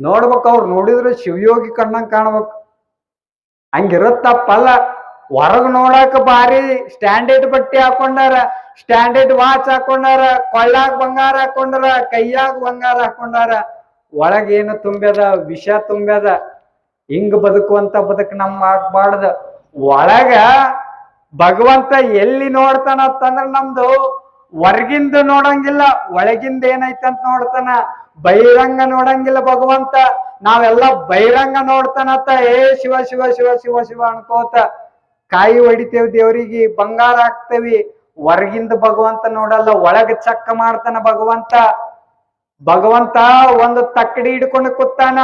ನೋಡ್ಬೇಕು ಅವ್ರು ನೋಡಿದ್ರೆ ಶಿವಯೋಗಿ ಕಣ್ಣಂಗ್ ಕಾಣ್ಬೇಕು. ಹಂಗಿರುತ್ತಪ್ಪಲ್ಲ. ಹೊರಗ್ ನೋಡಾಕ ಭಾರಿ ಸ್ಟ್ಯಾಂಡರ್ಡ್ ಬಟ್ಟೆ ಹಾಕೊಂಡಾರ ಸ್ಟ್ಯಾಂಡರ್ಡ್ ವಾಚ್ ಹಾಕೊಂಡಾರ, ಕೊಳ್ಳಾಗ ಬಂಗಾರ ಹಾಕೊಂಡಾರ, ಕೈಯಾಗ ಬಂಗಾರ ಹಾಕೊಂಡಾರ, ಒಳಗ್ ಏನು ತುಂಬ್ಯದ, ವಿಷ ತುಂಬ್ಯದ, ಹಿಂಗ್ ಬದುಕುವಂತ ಬದುಕು ನಮ್ಮ ಆಗ್ಬಾರ್ದ. ಒಳಗ ಭಗವಂತ ಎಲ್ಲಿ ನೋಡ್ತಾನಂತಂದ್ರ ನಮ್ದು ಹೊರಗಿಂದ ನೋಡಂಗಿಲ್ಲ, ಒಳಗಿಂದ ಏನೈತಂತ ನೋಡ್ತಾನ. ಬಹಿರಂಗ ನೋಡಂಗಿಲ್ಲ ಭಗವಂತ. ನಾವೆಲ್ಲ ಬಹಿರಂಗ ನೋಡ್ತಾನತ್ತ ಏ ಶಿವ ಶಿವ ಶಿವ ಶಿವ ಶಿವ ಅನ್ಕೋತ. ಕಾಯಿ ಹೊಡಿತೇವ್ ದೇವ್ರಿಗೆ, ಬಂಗಾರ ಹಾಕ್ತೇವಿ. ಹೊರಗಿಂದ ಭಗವಂತ ನೋಡಲ್ಲ, ಒಳಗ ಚಕ್ಕ ಮಾಡ್ತಾನ ಭಗವಂತ. ಭಗವಂತ ಒಂದು ತಕ್ಕಡಿ ಹಿಡ್ಕೊಂಡು ಕೂತಾನ.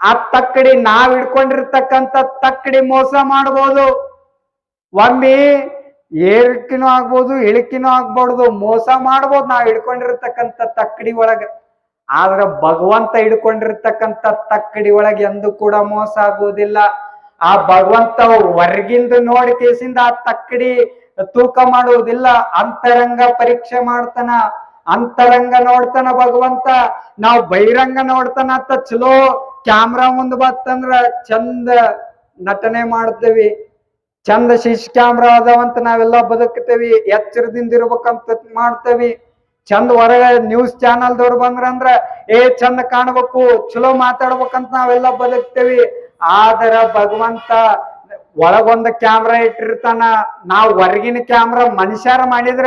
ಆ ತಕ್ಕಡಿ ನಾವ್ ಹಿಡ್ಕೊಂಡಿರ್ತಕ್ಕಂತ ತಕ್ಕಡಿ ಮೋಸ ಮಾಡ್ಬೋದು. ಒಮ್ಮೆ ಏರಿಕೆನೂ ಆಗ್ಬೋದು, ಇಳಿಕೆನೂ ಆಗ್ಬಾರ್ದು, ಮೋಸ ಮಾಡ್ಬೋದು ನಾವ್ ಹಿಡ್ಕೊಂಡಿರ್ತಕ್ಕಂತ ತಕ್ಕಡಿ ಒಳಗ. ಆದ್ರ ಭಗವಂತ ಹಿಡ್ಕೊಂಡಿರ್ತಕ್ಕಂತ ತಕ್ಕಡಿ ಒಳಗೆ ಎಂದು ಕೂಡ ಮೋಸ ಆಗುವುದಿಲ್ಲ. ಆ ಭಗವಂತ ಹೊರಗಿಂದ ನೋಡಿ ಕೇಸಿಂದ ಆ ತಕ್ಕಡಿ ತೂಕ ಮಾಡುವುದಿಲ್ಲ. ಅಂತರಂಗ ಪರೀಕ್ಷೆ ಮಾಡ್ತಾನ, ಅಂತರಂಗ ನೋಡ್ತಾನ ಭಗವಂತ. ನಾವು ಬಹಿರಂಗ ನೋಡ್ತಾನ ಅಂತ ಚಲೋ ಕ್ಯಾಮ್ರಾ ಮುಂದ್ ಬತ್ತಂದ್ರ ಚಂದ ನಟನೆ ಮಾಡ್ತೇವಿ. ಚಂದ ಶಿಶ್ ಕ್ಯಾಮ್ರಾ ಅದಾವಂತ ನಾವೆಲ್ಲ ಬದುಕ್ತೇವಿ. ಎಚ್ಚರದಿಂದ ಇರ್ಬೇಕಂತ ಮಾಡ್ತೇವಿ. ಚಂದ ಹೊರಗೆ ನ್ಯೂಸ್ ಚಾನಲ್ದವ್ರು ಬಂದ್ರಂದ್ರ ಏ ಚಂದ ಕಾಣ್ಬೇಕು, ಚಲೋ ಮಾತಾಡ್ಬೇಕಂತ ನಾವೆಲ್ಲ ಬದುಕ್ತೇವಿ. ಆದರ ಭಗವಂತ ಒಳಗೊಂದ ಕ್ಯಾಮ್ರಾ ಇಟ್ಟಿರ್ತಾನ. ನಾವು ಹೊರಗಿನ ಕ್ಯಾಮ್ರಾ ಮನುಷ್ಯರ ಮಾಡಿದ್ರ,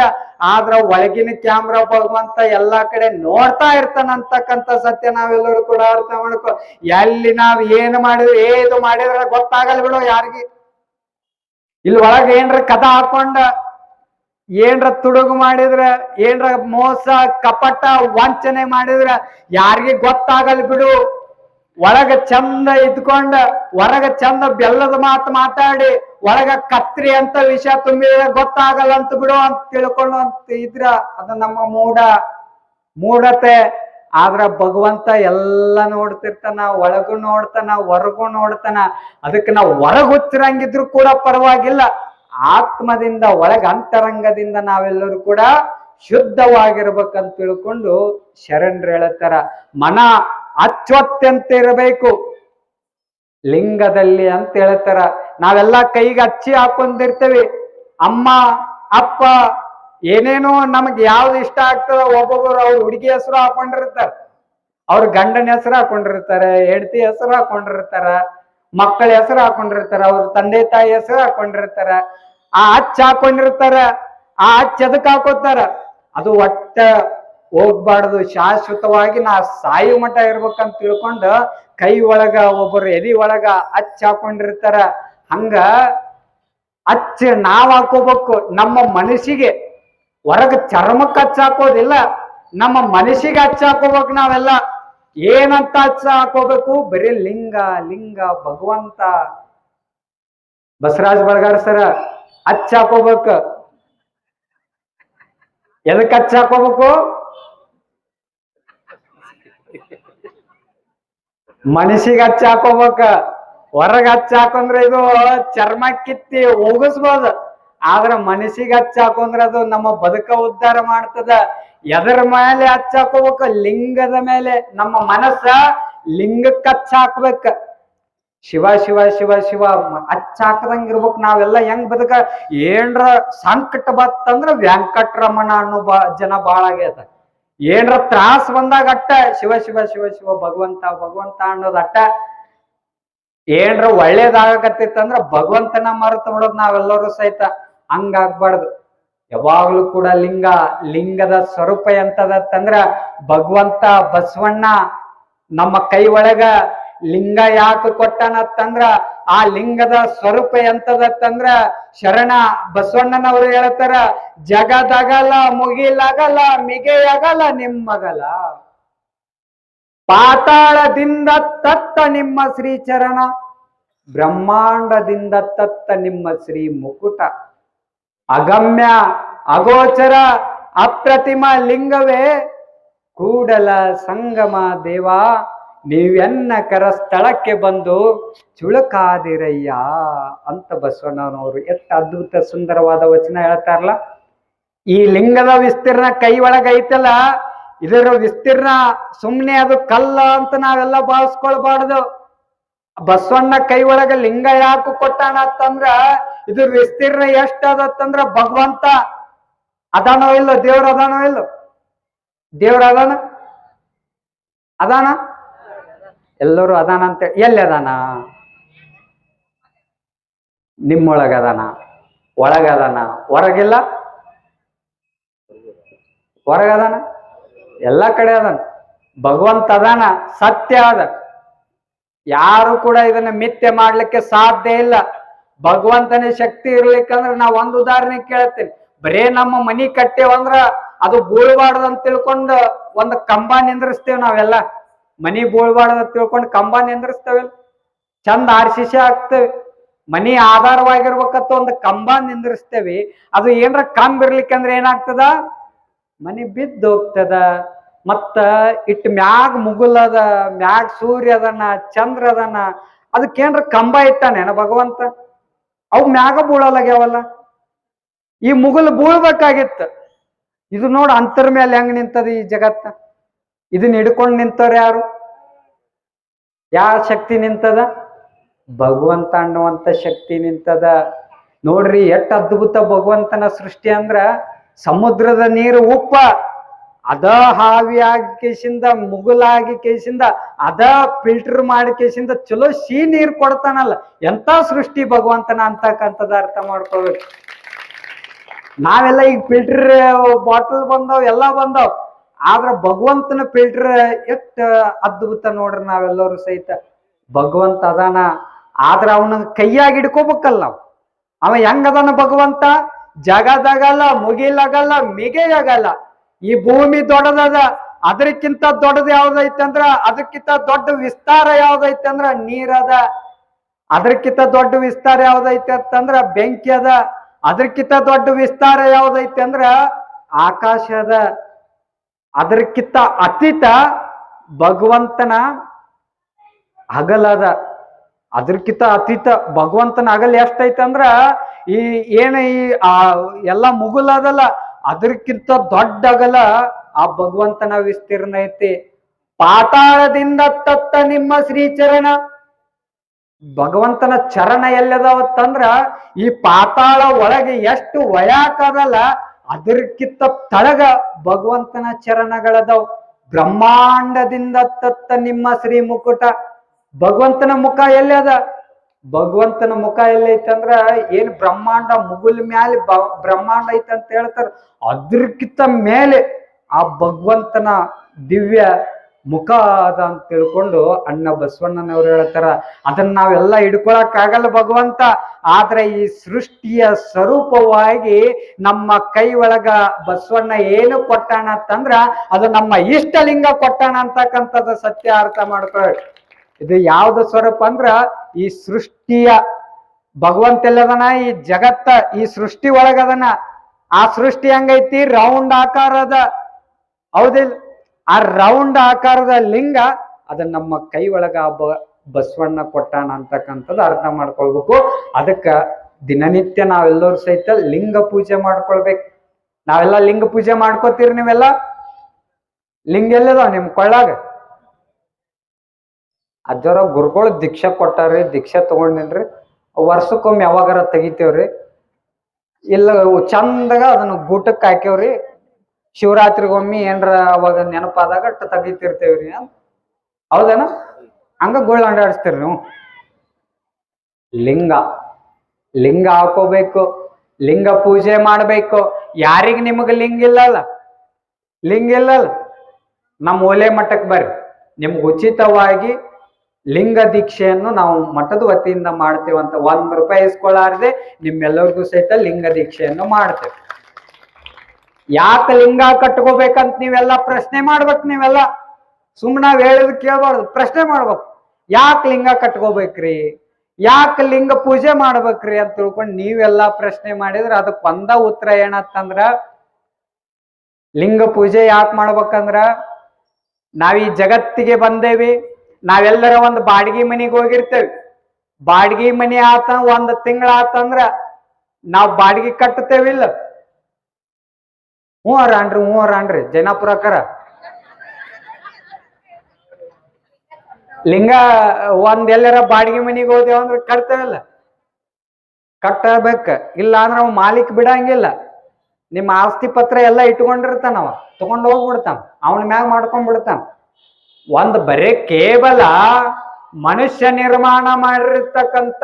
ಆದ್ರ ಒಳಗಿನ ಕ್ಯಾಮ್ರಾ ಭಗವಂತ ಎಲ್ಲಾ ಕಡೆ ನೋಡ್ತಾ ಇರ್ತಾನ ಅಂತಕ್ಕಂತ ಸತ್ಯ ನಾವೆಲ್ಲರೂ ಕೂಡ ಅರ್ಥ ಮಾಡ್ಕೋ, ಎಲ್ಲಿ ನಾವ್ ಏನ್ ಮಾಡಿದ್ರು, ಏದು ಮಾಡಿದ್ರ ಗೊತ್ತಾಗಲ್ಲ ಬಿಡು ಯಾರಿಗೆ. ಇಲ್ಲಿ ಒಳಗ ಏನ್ರ ಕದ ಹಾಕೊಂಡ, ಏನ್ರ ತುಡುಗು ಮಾಡಿದ್ರ, ಏನ್ರ ಮೋಸ, ಕಪಟ, ವಂಚನೆ ಮಾಡಿದ್ರ, ಯಾರಿಗೆ ಗೊತ್ತಾಗಲ್ ಬಿಡು. ಒಳಗ ಚಂದ ಇದ್ಕೊಂಡ, ಹೊರಗ ಚಂದ ಬೆಲ್ಲದ ಮಾತು ಮಾತಾಡಿ, ಒಳಗ ಕತ್ರಿ ಅಂತ ವಿಷಯ ತುಂಬಿದ್ರೆ ಗೊತ್ತಾಗಲ್ಲ ಅಂತ ಬಿಡು ಅಂತ ತಿಳ್ಕೊಂಡು ಅಂತ ಇದ್ರ, ಅದು ನಮ್ಮ ಮೂಢ, ಮೂಢತೆ. ಆದ್ರ ಭಗವಂತ ಎಲ್ಲ ನೋಡ್ತಿರ್ತಾನ, ಒಳಗು ನೋಡ್ತಾನ, ಹೊರಗು ನೋಡ್ತಾನ. ಅದಕ್ಕೆ ನಾವು ಹೊರಗ್ ಹುಚ್ಚಿರಂಗಿದ್ರು ಕೂಡ ಪರವಾಗಿಲ್ಲ. ಆತ್ಮದಿಂದ ಒಳಗ ಅಂತರಂಗದಿಂದ ನಾವೆಲ್ಲರೂ ಕೂಡ ಶುದ್ಧವಾಗಿರ್ಬೇಕಂತ ತಿಳ್ಕೊಂಡು ಶರಣರು ಹೇಳತ್ತಾರ ಮನ ಅಚ್ಚೊತ್ತಂತ ಇರಬೇಕು ಲಿಂಗದಲ್ಲಿ ಅಂತ ಹೇಳ್ತಾರ. ನಾವೆಲ್ಲ ಕೈಗೆ ಹಚ್ಚಿ ಹಾಕೊಂಡಿರ್ತೇವೆ. ಅಮ್ಮ, ಅಪ್ಪ, ಏನೇನೋ ನಮಗೆ ಯಾವ್ದು ಇಷ್ಟ ಆಗ್ತದ ಒಬ್ಬೊಬ್ಬರು ಅವ್ರ ಹುಡುಗಿ ಹೆಸರು ಹಾಕೊಂಡಿರ್ತಾರ. ಅವ್ರ ಗಂಡನ ಹೆಸರು ಹಾಕೊಂಡಿರ್ತಾರೆ, ಹೆಂಡತಿ ಹೆಸರು ಹಾಕೊಂಡಿರ್ತಾರ, ಮಕ್ಕಳ ಹೆಸರು ಹಾಕೊಂಡಿರ್ತಾರ, ಅವ್ರ ತಂದೆ ತಾಯಿ ಹೆಸರು ಹಾಕೊಂಡಿರ್ತಾರ. ಆ ಅಚ್ಚ ಹಾಕೊಂಡಿರ್ತಾರ, ಆ ಅಚ್ಚ ಎದಕ್ ಹಾಕೋತಾರ? ಅದು ಒಟ್ಟ ಹೋಗ್ಬಾರ್ದು. ಶಾಶ್ವತವಾಗಿ ನಾ ಸಾಯು ಮಠ ಇರ್ಬೇಕಂತ ತಿಳ್ಕೊಂಡ ಕೈ ಒಳಗ ಒಬ್ಬರು ಎದಿ ಒಳಗ ಅಚ್ಚ ಹಾಕೊಂಡಿರ್ತಾರ. ಹಂಗ ಅಚ್ಚ ನಾವ್ ಹಾಕೋಬೇಕು. ನಮ್ಮ ಮನಸ್ಸಿಗೆ ಹೊರಗ ಚರ್ಮಕ್ಕೆ ಹಚ್ಚ ಹಾಕೋದಿಲ್ಲ. ನಮ್ಮ ಮನಸ್ಸಿಗೆ ಅಚ್ಚ ಹಾಕೋಬೇಕು ನಾವೆಲ್ಲ. ಏನಂತ ಹಚ್ಚ ಹಾಕೋಬೇಕು? ಬರೀ ಲಿಂಗ ಲಿಂಗ, ಭಗವಂತ. ಬಸವರಾಜ್ ಬಳ್ಗಾರ್ ಸರ ಹಚ್ಚ ಹಾಕೋಬೇಕು. ಎದಕ್ಕೆ ಹಚ್ಚ ಹಾಕೋಬೇಕು? ಮನಸ್ಸಿಗೆ ಹಚ್ಚ ಹಾಕೋಬೇಕ. ಹೊರಗ ಹಚ್ಚ ಹಾಕೊಂಡ್ರೆ ಇದು ಚರ್ಮ ಕಿತ್ತಿ ಹೋಗಿಸ್ಬೋದು. ಆದ್ರ ಮನಸ್ಸಿಗೆ ಹಚ್ಚ ಹಾಕೊಂಡ್ರೆ ಅದು ನಮ್ಮ ಬದುಕ ಉದ್ಧಾರ ಮಾಡ್ತದ. ಎದರ ಮೇಲೆ ಹಚ್ಚ ಹಾಕೋಬೇಕ? ಲಿಂಗದ ಮೇಲೆ. ನಮ್ಮ ಮನಸ್ಸ ಲಿಂಗಕ್ಕೆ ಹಚ್ಚ ಹಾಕ್ಬೇಕ. ಶಿವ ಶಿವ ಶಿವ ಶಿವ, ಹಚ್ಚ ಹಾಕದಂಗ ಇರ್ಬೇಕು ನಾವೆಲ್ಲ ಹೆಂಗ್ ಬದುಕ? ಏನ್ರ ಸಂಕಟ ಬತ್ತಂದ್ರ ವೆಂಕಟರಮಣ ಅನ್ನೋ ಬಾ ಜನ ಬಾಳ ಆಗ್ಯದ ಏನ್ರ ತ್ರಾಸ್ ಬಂದಾಗ ಅಟ್ಟ ಶಿವ ಶಿವ ಶಿವ ಶಿವ, ಭಗವಂತ ಭಗವಂತ ಅನ್ನೋದ್ ಅಟ್ಟ ಏನ್ರ ಒಳ್ಳೇದಾಗತ್ತಿತ್ತಂದ್ರ ಭಗವಂತನ ಮರೆತು ಬಿಡೋದ್ ನಾವೆಲ್ಲರೂ ಸಹಿತ. ಹಂಗಾಗ್ಬಾರ್ದು. ಯಾವಾಗ್ಲೂ ಕೂಡ ಲಿಂಗ, ಲಿಂಗದ ಸ್ವರೂಪ ಎಂತದತ್ತಂದ್ರ ಭಗವಂತ ಬಸವಣ್ಣ ನಮ್ಮ ಕೈ ಒಳಗ ಲಿಂಗ ಯಾಕೆ ಕೊಟ್ಟನತ್ತಂದ್ರ? ಆ ಲಿಂಗದ ಸ್ವರೂಪ ಎಂತದತ್ತಂದ್ರ? ಶರಣ ಬಸವಣ್ಣನವರು ಹೇಳ್ತಾರ, ಜಗದಗಲ ಮುಗಿಲಗಲ ಮಿಗೆಯಗಲ ನಿಮ್ಮಗಲ. ಪಾತಾಳದಿಂದ ತತ್ತ ನಿಮ್ಮ ಶ್ರೀ ಚರಣ ಬ್ರಹ್ಮಾಂಡದಿಂದ ತತ್ತ ನಿಮ್ಮ ಶ್ರೀ ಮುಕುಟ. ಅಗಮ್ಯ ಅಗೋಚರ ಅಪ್ರತಿಮ ಲಿಂಗವೇ, ಕೂಡಲ ಸಂಗಮ ದೇವ. ನೀವೆನ್ನ ಕರ ಸ್ಥಳಕ್ಕೆ ಬಂದು ಚುಳುಕಾದಿರಯ್ಯ ಅಂತ ಬಸವಣ್ಣನವರು ಎಷ್ಟು ಅದ್ಭುತ ಸುಂದರವಾದ ವಚನ ಹೇಳ್ತಾರಲ್ಲ? ಈ ಲಿಂಗದ ವಿಸ್ತೀರ್ಣ ಕೈ ಒಳಗೈತಲ್ಲ ಇದರ ವಿಸ್ತೀರ್ಣ ಸುಮ್ನೆ ಅದು ಕಲ್ಲ ಅಂತ ನಾವೆಲ್ಲ ಭಾವಿಸ್ಕೊಳ್ಬಾರ್ದು. ಬಸವಣ್ಣ ಕೈ ಒಳಗ ಲಿಂಗ ಯಾಕೆ ಕೊಟ್ಟಾನ ಅಂತಂದ್ರ, ಇದ್ರ ವಿಸ್ತೀರ್ಣ ಎಷ್ಟ್ ಅದತ್ತಂದ್ರ ಭಗವಂತ. ಅದಾನೋ ಇಲ್ಲೋ ದೇವ್ರ ಅದಾನೋ ಇಲ್ಲ? ದೇವ್ರ ಅದಾನ? ಅದಾನ? ಎಲ್ಲರೂ ಅದಾನ ಅಂತ ಎಲ್ಲಿ ಅದಾನ? ನಿಮ್ಮೊಳಗ ಅದಾನ. ಒಳಗ ಅದಾನ. ಹೊರಗಿಲ್ಲ? ಹೊರಗದಾನ ಎಲ್ಲ ಕಡೆ ಅದಾನ. ಭಗವಂತ ಅದಾನ. ಸತ್ಯ ಅದ. ಯಾರು ಕೂಡ ಇದನ್ನ ಮಿಥ್ಯೆ ಮಾಡ್ಲಿಕ್ಕೆ ಸಾಧ್ಯ ಇಲ್ಲ. ಭಗವಂತನೇ ಶಕ್ತಿ ಇರ್ಲಿಕ್ಕಂದ್ರೆ ನಾ ಒಂದು ಉದಾಹರಣೆ ಕೇಳ್ತೀನಿ. ಬರೇ ನಮ್ಮ ಮನಿ ಕಟ್ಟೇವಂದ್ರ ಅದು ಬೂಳ್ಬಾರ್ದು ಅಂತ ತಿಳ್ಕೊಂಡು ಒಂದ್ ಕಂಬ ನಿಂದ್ರಿಸ್ತೇವ್ ನಾವೆಲ್ಲ. ಮನಿ ಬೋಳ್ಬಾರ್ದ ತಿಳ್ಕೊಂಡು ಕಂಬ ನಿಂದ್ರಿಸ್ತೇವೆ. ಚಂದ ಆರ್ಶಿಷ ಆಗ್ತೇವೆ ಮನಿ ಆಧಾರವಾಗಿರ್ಬೇಕತ್ತ ಒಂದು ಕಂಬ ನಿಂದ್ರಿಸ್ತೇವೆ. ಅದು ಏನ್ರ ಕಂಬ ಇರ್ಲಿಕ್ಕಂದ್ರ ಏನಾಗ್ತದ? ಮನಿ ಬಿದ್ದು ಹೋಗ್ತದ. ಮತ್ತ ಇಟ್ ಮ್ಯಾಗ್ ಮುಗುಲದ ಮ್ಯಾಗ್ ಸೂರ್ಯ ಅದನ್ನ ಚಂದ್ರ ಅದನ್ನ ಅದಕ್ಕೇನ್ರ ಕಂಬ ಇಟ್ಟಾನೇನ ಭಗವಂತ? ಅವು ಮ್ಯಾಗ ಬೀಳಲಾಗ್ಯಾವಲ್ಲ. ಈ ಮುಗುಲ್ ಬೀಳ್ಬೇಕಾಗಿತ್ತು. ಇದು ನೋಡ ಅಂತರ್ ಮೇಲೆ ಹೆಂಗ್ ನಿಂತದ ಈ ಜಗತ್ತ? ಇದನ್ನ ಹಿಡ್ಕೊಂಡು ನಿಂತವ್ರು ಯಾರು? ಯಾವ ಶಕ್ತಿ ನಿಂತದ? ಭಗವಂತ ಅನ್ನುವಂತ ಶಕ್ತಿ ನಿಂತದ. ನೋಡ್ರಿ, ಎಷ್ಟ್ ಅದ್ಭುತ ಭಗವಂತನ ಸೃಷ್ಟಿ ಅಂದ್ರ ಸಮುದ್ರದ ನೀರು ಉಪ್ಪ. ಅದ ಹಾವಿಯಾಗಿ ಕೇಸಿಂದ ಮುಗುಲಾಗಿ ಕೇಸಿಂದ, ಅದ ಫಿಲ್ಟರ್ ಮಾಡಿ ಕೇಸಿಂದ ಚಲೋ ಸಿಹಿ ನೀರ್ ಕೊಡ್ತಾನಲ್ಲ. ಎಂತ ಸೃಷ್ಟಿ ಭಗವಂತನ ಅಂತಕ್ಕಂಥದ್ದು ಅರ್ಥ ಮಾಡ್ಕೋಬೇಕು ನಾವೆಲ್ಲ ಈಗ ಫಿಲ್ಟರ್ ಬಾಟಲ್ ಬಂದವ್, ಎಲ್ಲಾ ಬಂದಾವ್. ಆದ್ರ ಭಗವಂತನ ಫಿಲ್ಟರ್ ಎಷ್ಟ್ ಅದ್ಭುತ ನೋಡ್ರಿ ನಾವೆಲ್ಲರೂ ಸಹಿತ. ಭಗವಂತ ಅದಾನ, ಆದ್ರ ಅವನ ಕೈಯಾಗಿ ಹಿಡ್ಕೋಬೇಕಲ್ಲ ನಾವು ಅವ ಹೆಂಗದಾನ ಭಗವಂತ? ಜಗದಾಗಲ್ಲ, ಮುಗಿಲಾಗಲ್ಲ, ಮಿಗೆಯಾಗಲ್ಲ. ಈ ಭೂಮಿ ದೊಡ್ಡದದ, ಅದಕ್ಕಿಂತ ದೊಡ್ಡದು ಯಾವ್ದೈತೆ ಅಂದ್ರ, ಅದಕ್ಕಿಂತ ದೊಡ್ಡ ವಿಸ್ತಾರ ಯಾವ್ದೈತೆ ಅಂದ್ರ, ನೀರದ. ಅದಕ್ಕಿಂತ ದೊಡ್ಡ ವಿಸ್ತಾರ ಯಾವ್ದೈತೆ ಅಂತಂದ್ರ ಬೆಂಕಿ ಅದ ಅದಕ್ಕಿಂತ ದೊಡ್ಡ ವಿಸ್ತಾರ ಯಾವ್ದೈತೆ ಅಂದ್ರ ಆಕಾಶ ಅದ ಅದಕ್ಕಿಂತ ಅತೀತ ಭಗವಂತನ ಅಗಲದ ಅದಕ್ಕಿಂತ ಅತೀತ ಭಗವಂತನ ಅಗಲ ಎಷ್ಟೈತೆ ಅಂದ್ರ ಈ ಏನ ಈ, ಆ, ಎಲ್ಲ ಮುಗುಲದಲ್ಲ, ಅದಕ್ಕಿಂತ ದೊಡ್ಡ ಅಗಲ ಆ ಭಗವಂತನ ವಿಸ್ತೀರ್ಣ ಐತಿ. ಪಾತಾಳದಿಂದ ತತ್ತ ನಿಮ್ಮ ಶ್ರೀಚರಣ. ಭಗವಂತನ ಚರಣ ಎಲ್ಲದಾವತ್ತಂದ್ರ ಈ ಪಾತಾಳ ಒಳಗೆ ಎಷ್ಟು ವಯಾಕದಲ್ಲ ಅದಕ್ಕಿಂತ ತಳಗ ಭಗವಂತನ ಚರಣಗಳದವು. ಬ್ರಹ್ಮಾಂಡದಿಂದ ತತ್ತ ನಿಮ್ಮ ಶ್ರೀ ಮುಕುಟ. ಭಗವಂತನ ಮುಖ ಎಲ್ಲಿ ಅದ? ಭಗವಂತನ ಮುಖ ಎಲ್ಲಿ ಐತಂದ್ರ ಏನ್ ಬ್ರಹ್ಮಾಂಡ ಮುಗುಲ್ ಮ್ಯಾಲೆ ಬ್ರಹ್ಮಾಂಡ ಐತೆ ಅಂತ ಹೇಳ್ತಾರ. ಅದ್ರಕ್ಕಿಂತ ಮೇಲೆ ಆ ಭಗವಂತನ ದಿವ್ಯ ಮುಖ ಅದ ಅಂತ ತಿಳ್ಕೊಂಡು ಅಣ್ಣ ಬಸವಣ್ಣನವ್ರು ಹೇಳ್ತಾರ, ಅದನ್ನ ನಾವೆಲ್ಲ ಹಿಡ್ಕೊಳಕ್ ಆಗಲ್ಲ ಭಗವಂತ. ಆದ್ರೆ ಈ ಸೃಷ್ಟಿಯ ಸ್ವರೂಪವಾಗಿ ನಮ್ಮ ಕೈ ಒಳಗ ಬಸವಣ್ಣ ಏನು ಕೊಟ್ಟಾನ ಅಂತಂದ್ರ, ಅದು ನಮ್ಮ ಇಷ್ಟಲಿಂಗ ಕೊಟ್ಟಾನ ಅಂತಕ್ಕಂಥದ್ದು ಸತ್ಯ ಅರ್ಥ ಮಾಡ್ಕೊಳ್ ಇದು ಯಾವ್ದು ಸ್ವರೂಪ ಅಂದ್ರ, ಈ ಸೃಷ್ಟಿಯ ಭಗವಂತ ಎಲ್ಲದನ, ಈ ಜಗತ್ತ ಈ ಸೃಷ್ಟಿ ಒಳಗದನ. ಆ ಸೃಷ್ಟಿ ಹಂಗೈತಿ ರೌಂಡ್ ಆಕಾರದ. ಹೌದಿಲ್ಲ ಆ ರೌಂಡ್ ಆಕಾರದ ಲಿಂಗ ಅದನ್ನ ನಮ್ಮ ಕೈ ಒಳಗ ಬ- ಬಸವಣ್ಣ ಕೊಟ್ಟಾನ ಅಂತಕ್ಕಂಥದ್ದು ಅರ್ಥ ಮಾಡ್ಕೊಳ್ಬೇಕು. ಅದಕ್ಕ ದಿನನಿತ್ಯ ನಾವೆಲ್ಲರೂ ಸಹಿತ ಲಿಂಗ ಪೂಜೆ ಮಾಡ್ಕೊಳ್ಬೇಕು. ನಾವೆಲ್ಲ ಲಿಂಗ ಪೂಜೆ ಮಾಡ್ಕೋತೀರಿ ನೀವೆಲ್ಲ? ಲಿಂಗ ಎಲ್ಲಿದಾವ ನಿಮ್ ಕೊಳ್ಳಾಗ? ಅಜ್ಜರ ಗುರುಗಳು ದೀಕ್ಷಾ ಕೊಟ್ಟಾರ್ರಿ, ದೀಕ್ಷಾ ತಗೊಂಡಿನ್ರಿ. ವರ್ಷಕ್ಕೊಮ್ಮೆ ಯಾವಾಗಾರ ತೆಗಿತೇವ್ರಿ. ಇಲ್ಲ, ಚಂದಾಗ ಅದನ್ನ ಗೂಟಕ್ಕೆ ಹಾಕ್ಯವ್ರಿ. ಶಿವರಾತ್ರಿಗೊಮ್ಮೆ ಏನ್ರ ಅವಾಗ ನೆನಪಾದಾಗ ಅಟ್ಟ ತೆಗಿತಿರ್ತೇವ್ರಿ ಹೌದೇನ? ಹಂಗ ಗೋಳ್ ಅಂಡಾಡಿಸ್ತೀರಿ ನೀವು. ಲಿಂಗ. ಲಿಂಗ ಹಾಕೋಬೇಕು. ಲಿಂಗ ಪೂಜೆ ಮಾಡಬೇಕು. ಯಾರಿಗ ನಿಮಗ ಲಿಂಗ ಇಲ್ಲಲ್ಲ? ಲಿಂಗ ಇಲ್ಲಲ್ಲ? ನಮ್ಮ ಓಲೆ ಮಠಕ್ಕೆ ಬರ್ರಿ. ನಿಮ್ಗೆ ಉಚಿತವಾಗಿ ಲಿಂಗ ದೀಕ್ಷೆಯನ್ನು ನಾವು ಮಠದ ವತಿಯಿಂದ ಮಾಡ್ತೇವಂತ ಒಂದ್ ರೂಪಾಯಿ ಇಸ್ಕೊಳ್ಳಾರ್ದೆ ನಿಮ್ಮೆಲ್ಲರಿಗೂ ಸಹಿತ ಲಿಂಗ ದೀಕ್ಷೆಯನ್ನು ಮಾಡ್ತೇವೆ. ಯಾಕೆ ಲಿಂಗ ಕಟ್ಕೋಬೇಕಂತ ನೀವೆಲ್ಲ ಪ್ರಶ್ನೆ ಮಾಡ್ಬೇಕು ನೀವೆಲ್ಲ? ಸುಮ್ಮನೆ ನಾವ್ ಹೇಳಿದ್ ಕೇಳ್ಬಾರ್ದು, ಪ್ರಶ್ನೆ ಮಾಡ್ಬೇಕು. ಯಾಕೆ ಲಿಂಗ ಕಟ್ಕೋಬೇಕ್ರಿ? ಯಾಕೆ ಲಿಂಗ ಪೂಜೆ ಮಾಡ್ಬೇಕ್ರಿ ಅಂತ ತಿಳ್ಕೊಂಡು ನೀವೆಲ್ಲ ಪ್ರಶ್ನೆ ಮಾಡಿದ್ರೆ ಅದಕ್ಕೆ ಒಂದ ಉತ್ತರ ಏನತ್ತಂದ್ರ ಲಿಂಗ ಪೂಜೆ ಯಾಕೆ ಮಾಡ್ಬೇಕಂದ್ರ, ನಾವೀ ಜಗತ್ತಿಗೆ ಬಂದೇವಿ, ನಾವೆಲ್ಲರ ಒಂದು ಬಾಡಿಗೆ ಮನೆಗೆ ಹೋಗಿರ್ತೇವಿ. ಬಾಡಿಗೆ ಮನೆ ಆತ ಒಂದ್ ತಿಂಗಳ ಆತಂದ್ರ ನಾವ್ ಬಾಡಿಗೆ ಕಟ್ಟತೇವಿಲ್ಲ ಹ್ಞೂ ಅನ್ರಿ, ಹ್ಞೂ ಜೈನಾಪುರಕ್ಕರ ಲಿಂಗ ಒಂದ್ ಎಲ್ಲರ ಬಾಡಿಗೆ ಮನಿಗೆ ಹೋದೇವ ಅಂದ್ರೆ ಕಟ್ತೇವಲ್ಲ? ಕಟ್ಟಬೇಕ. ಇಲ್ಲ ಅಂದ್ರೆ ಅವ್ ಮಾಲೀಕ್ ಬಿಡಂಗಿಲ್ಲ. ನಿಮ್ಮ ಆಸ್ತಿ ಪತ್ರ ಎಲ್ಲ ಅವ. ತಗೊಂಡ್ ಹೋಗ್ಬಿಡ್ತಾನ. ಅವನ ಮ್ಯಾಗ ಮಾಡ್ಕೊಂಡ್ಬಿಡ್ತಾನ. ಒಂದ್ ಬರೇ ಕೇವಲ ಮನುಷ್ಯ ನಿರ್ಮಾಣ ಮಾಡಿರ್ತಕ್ಕಂತ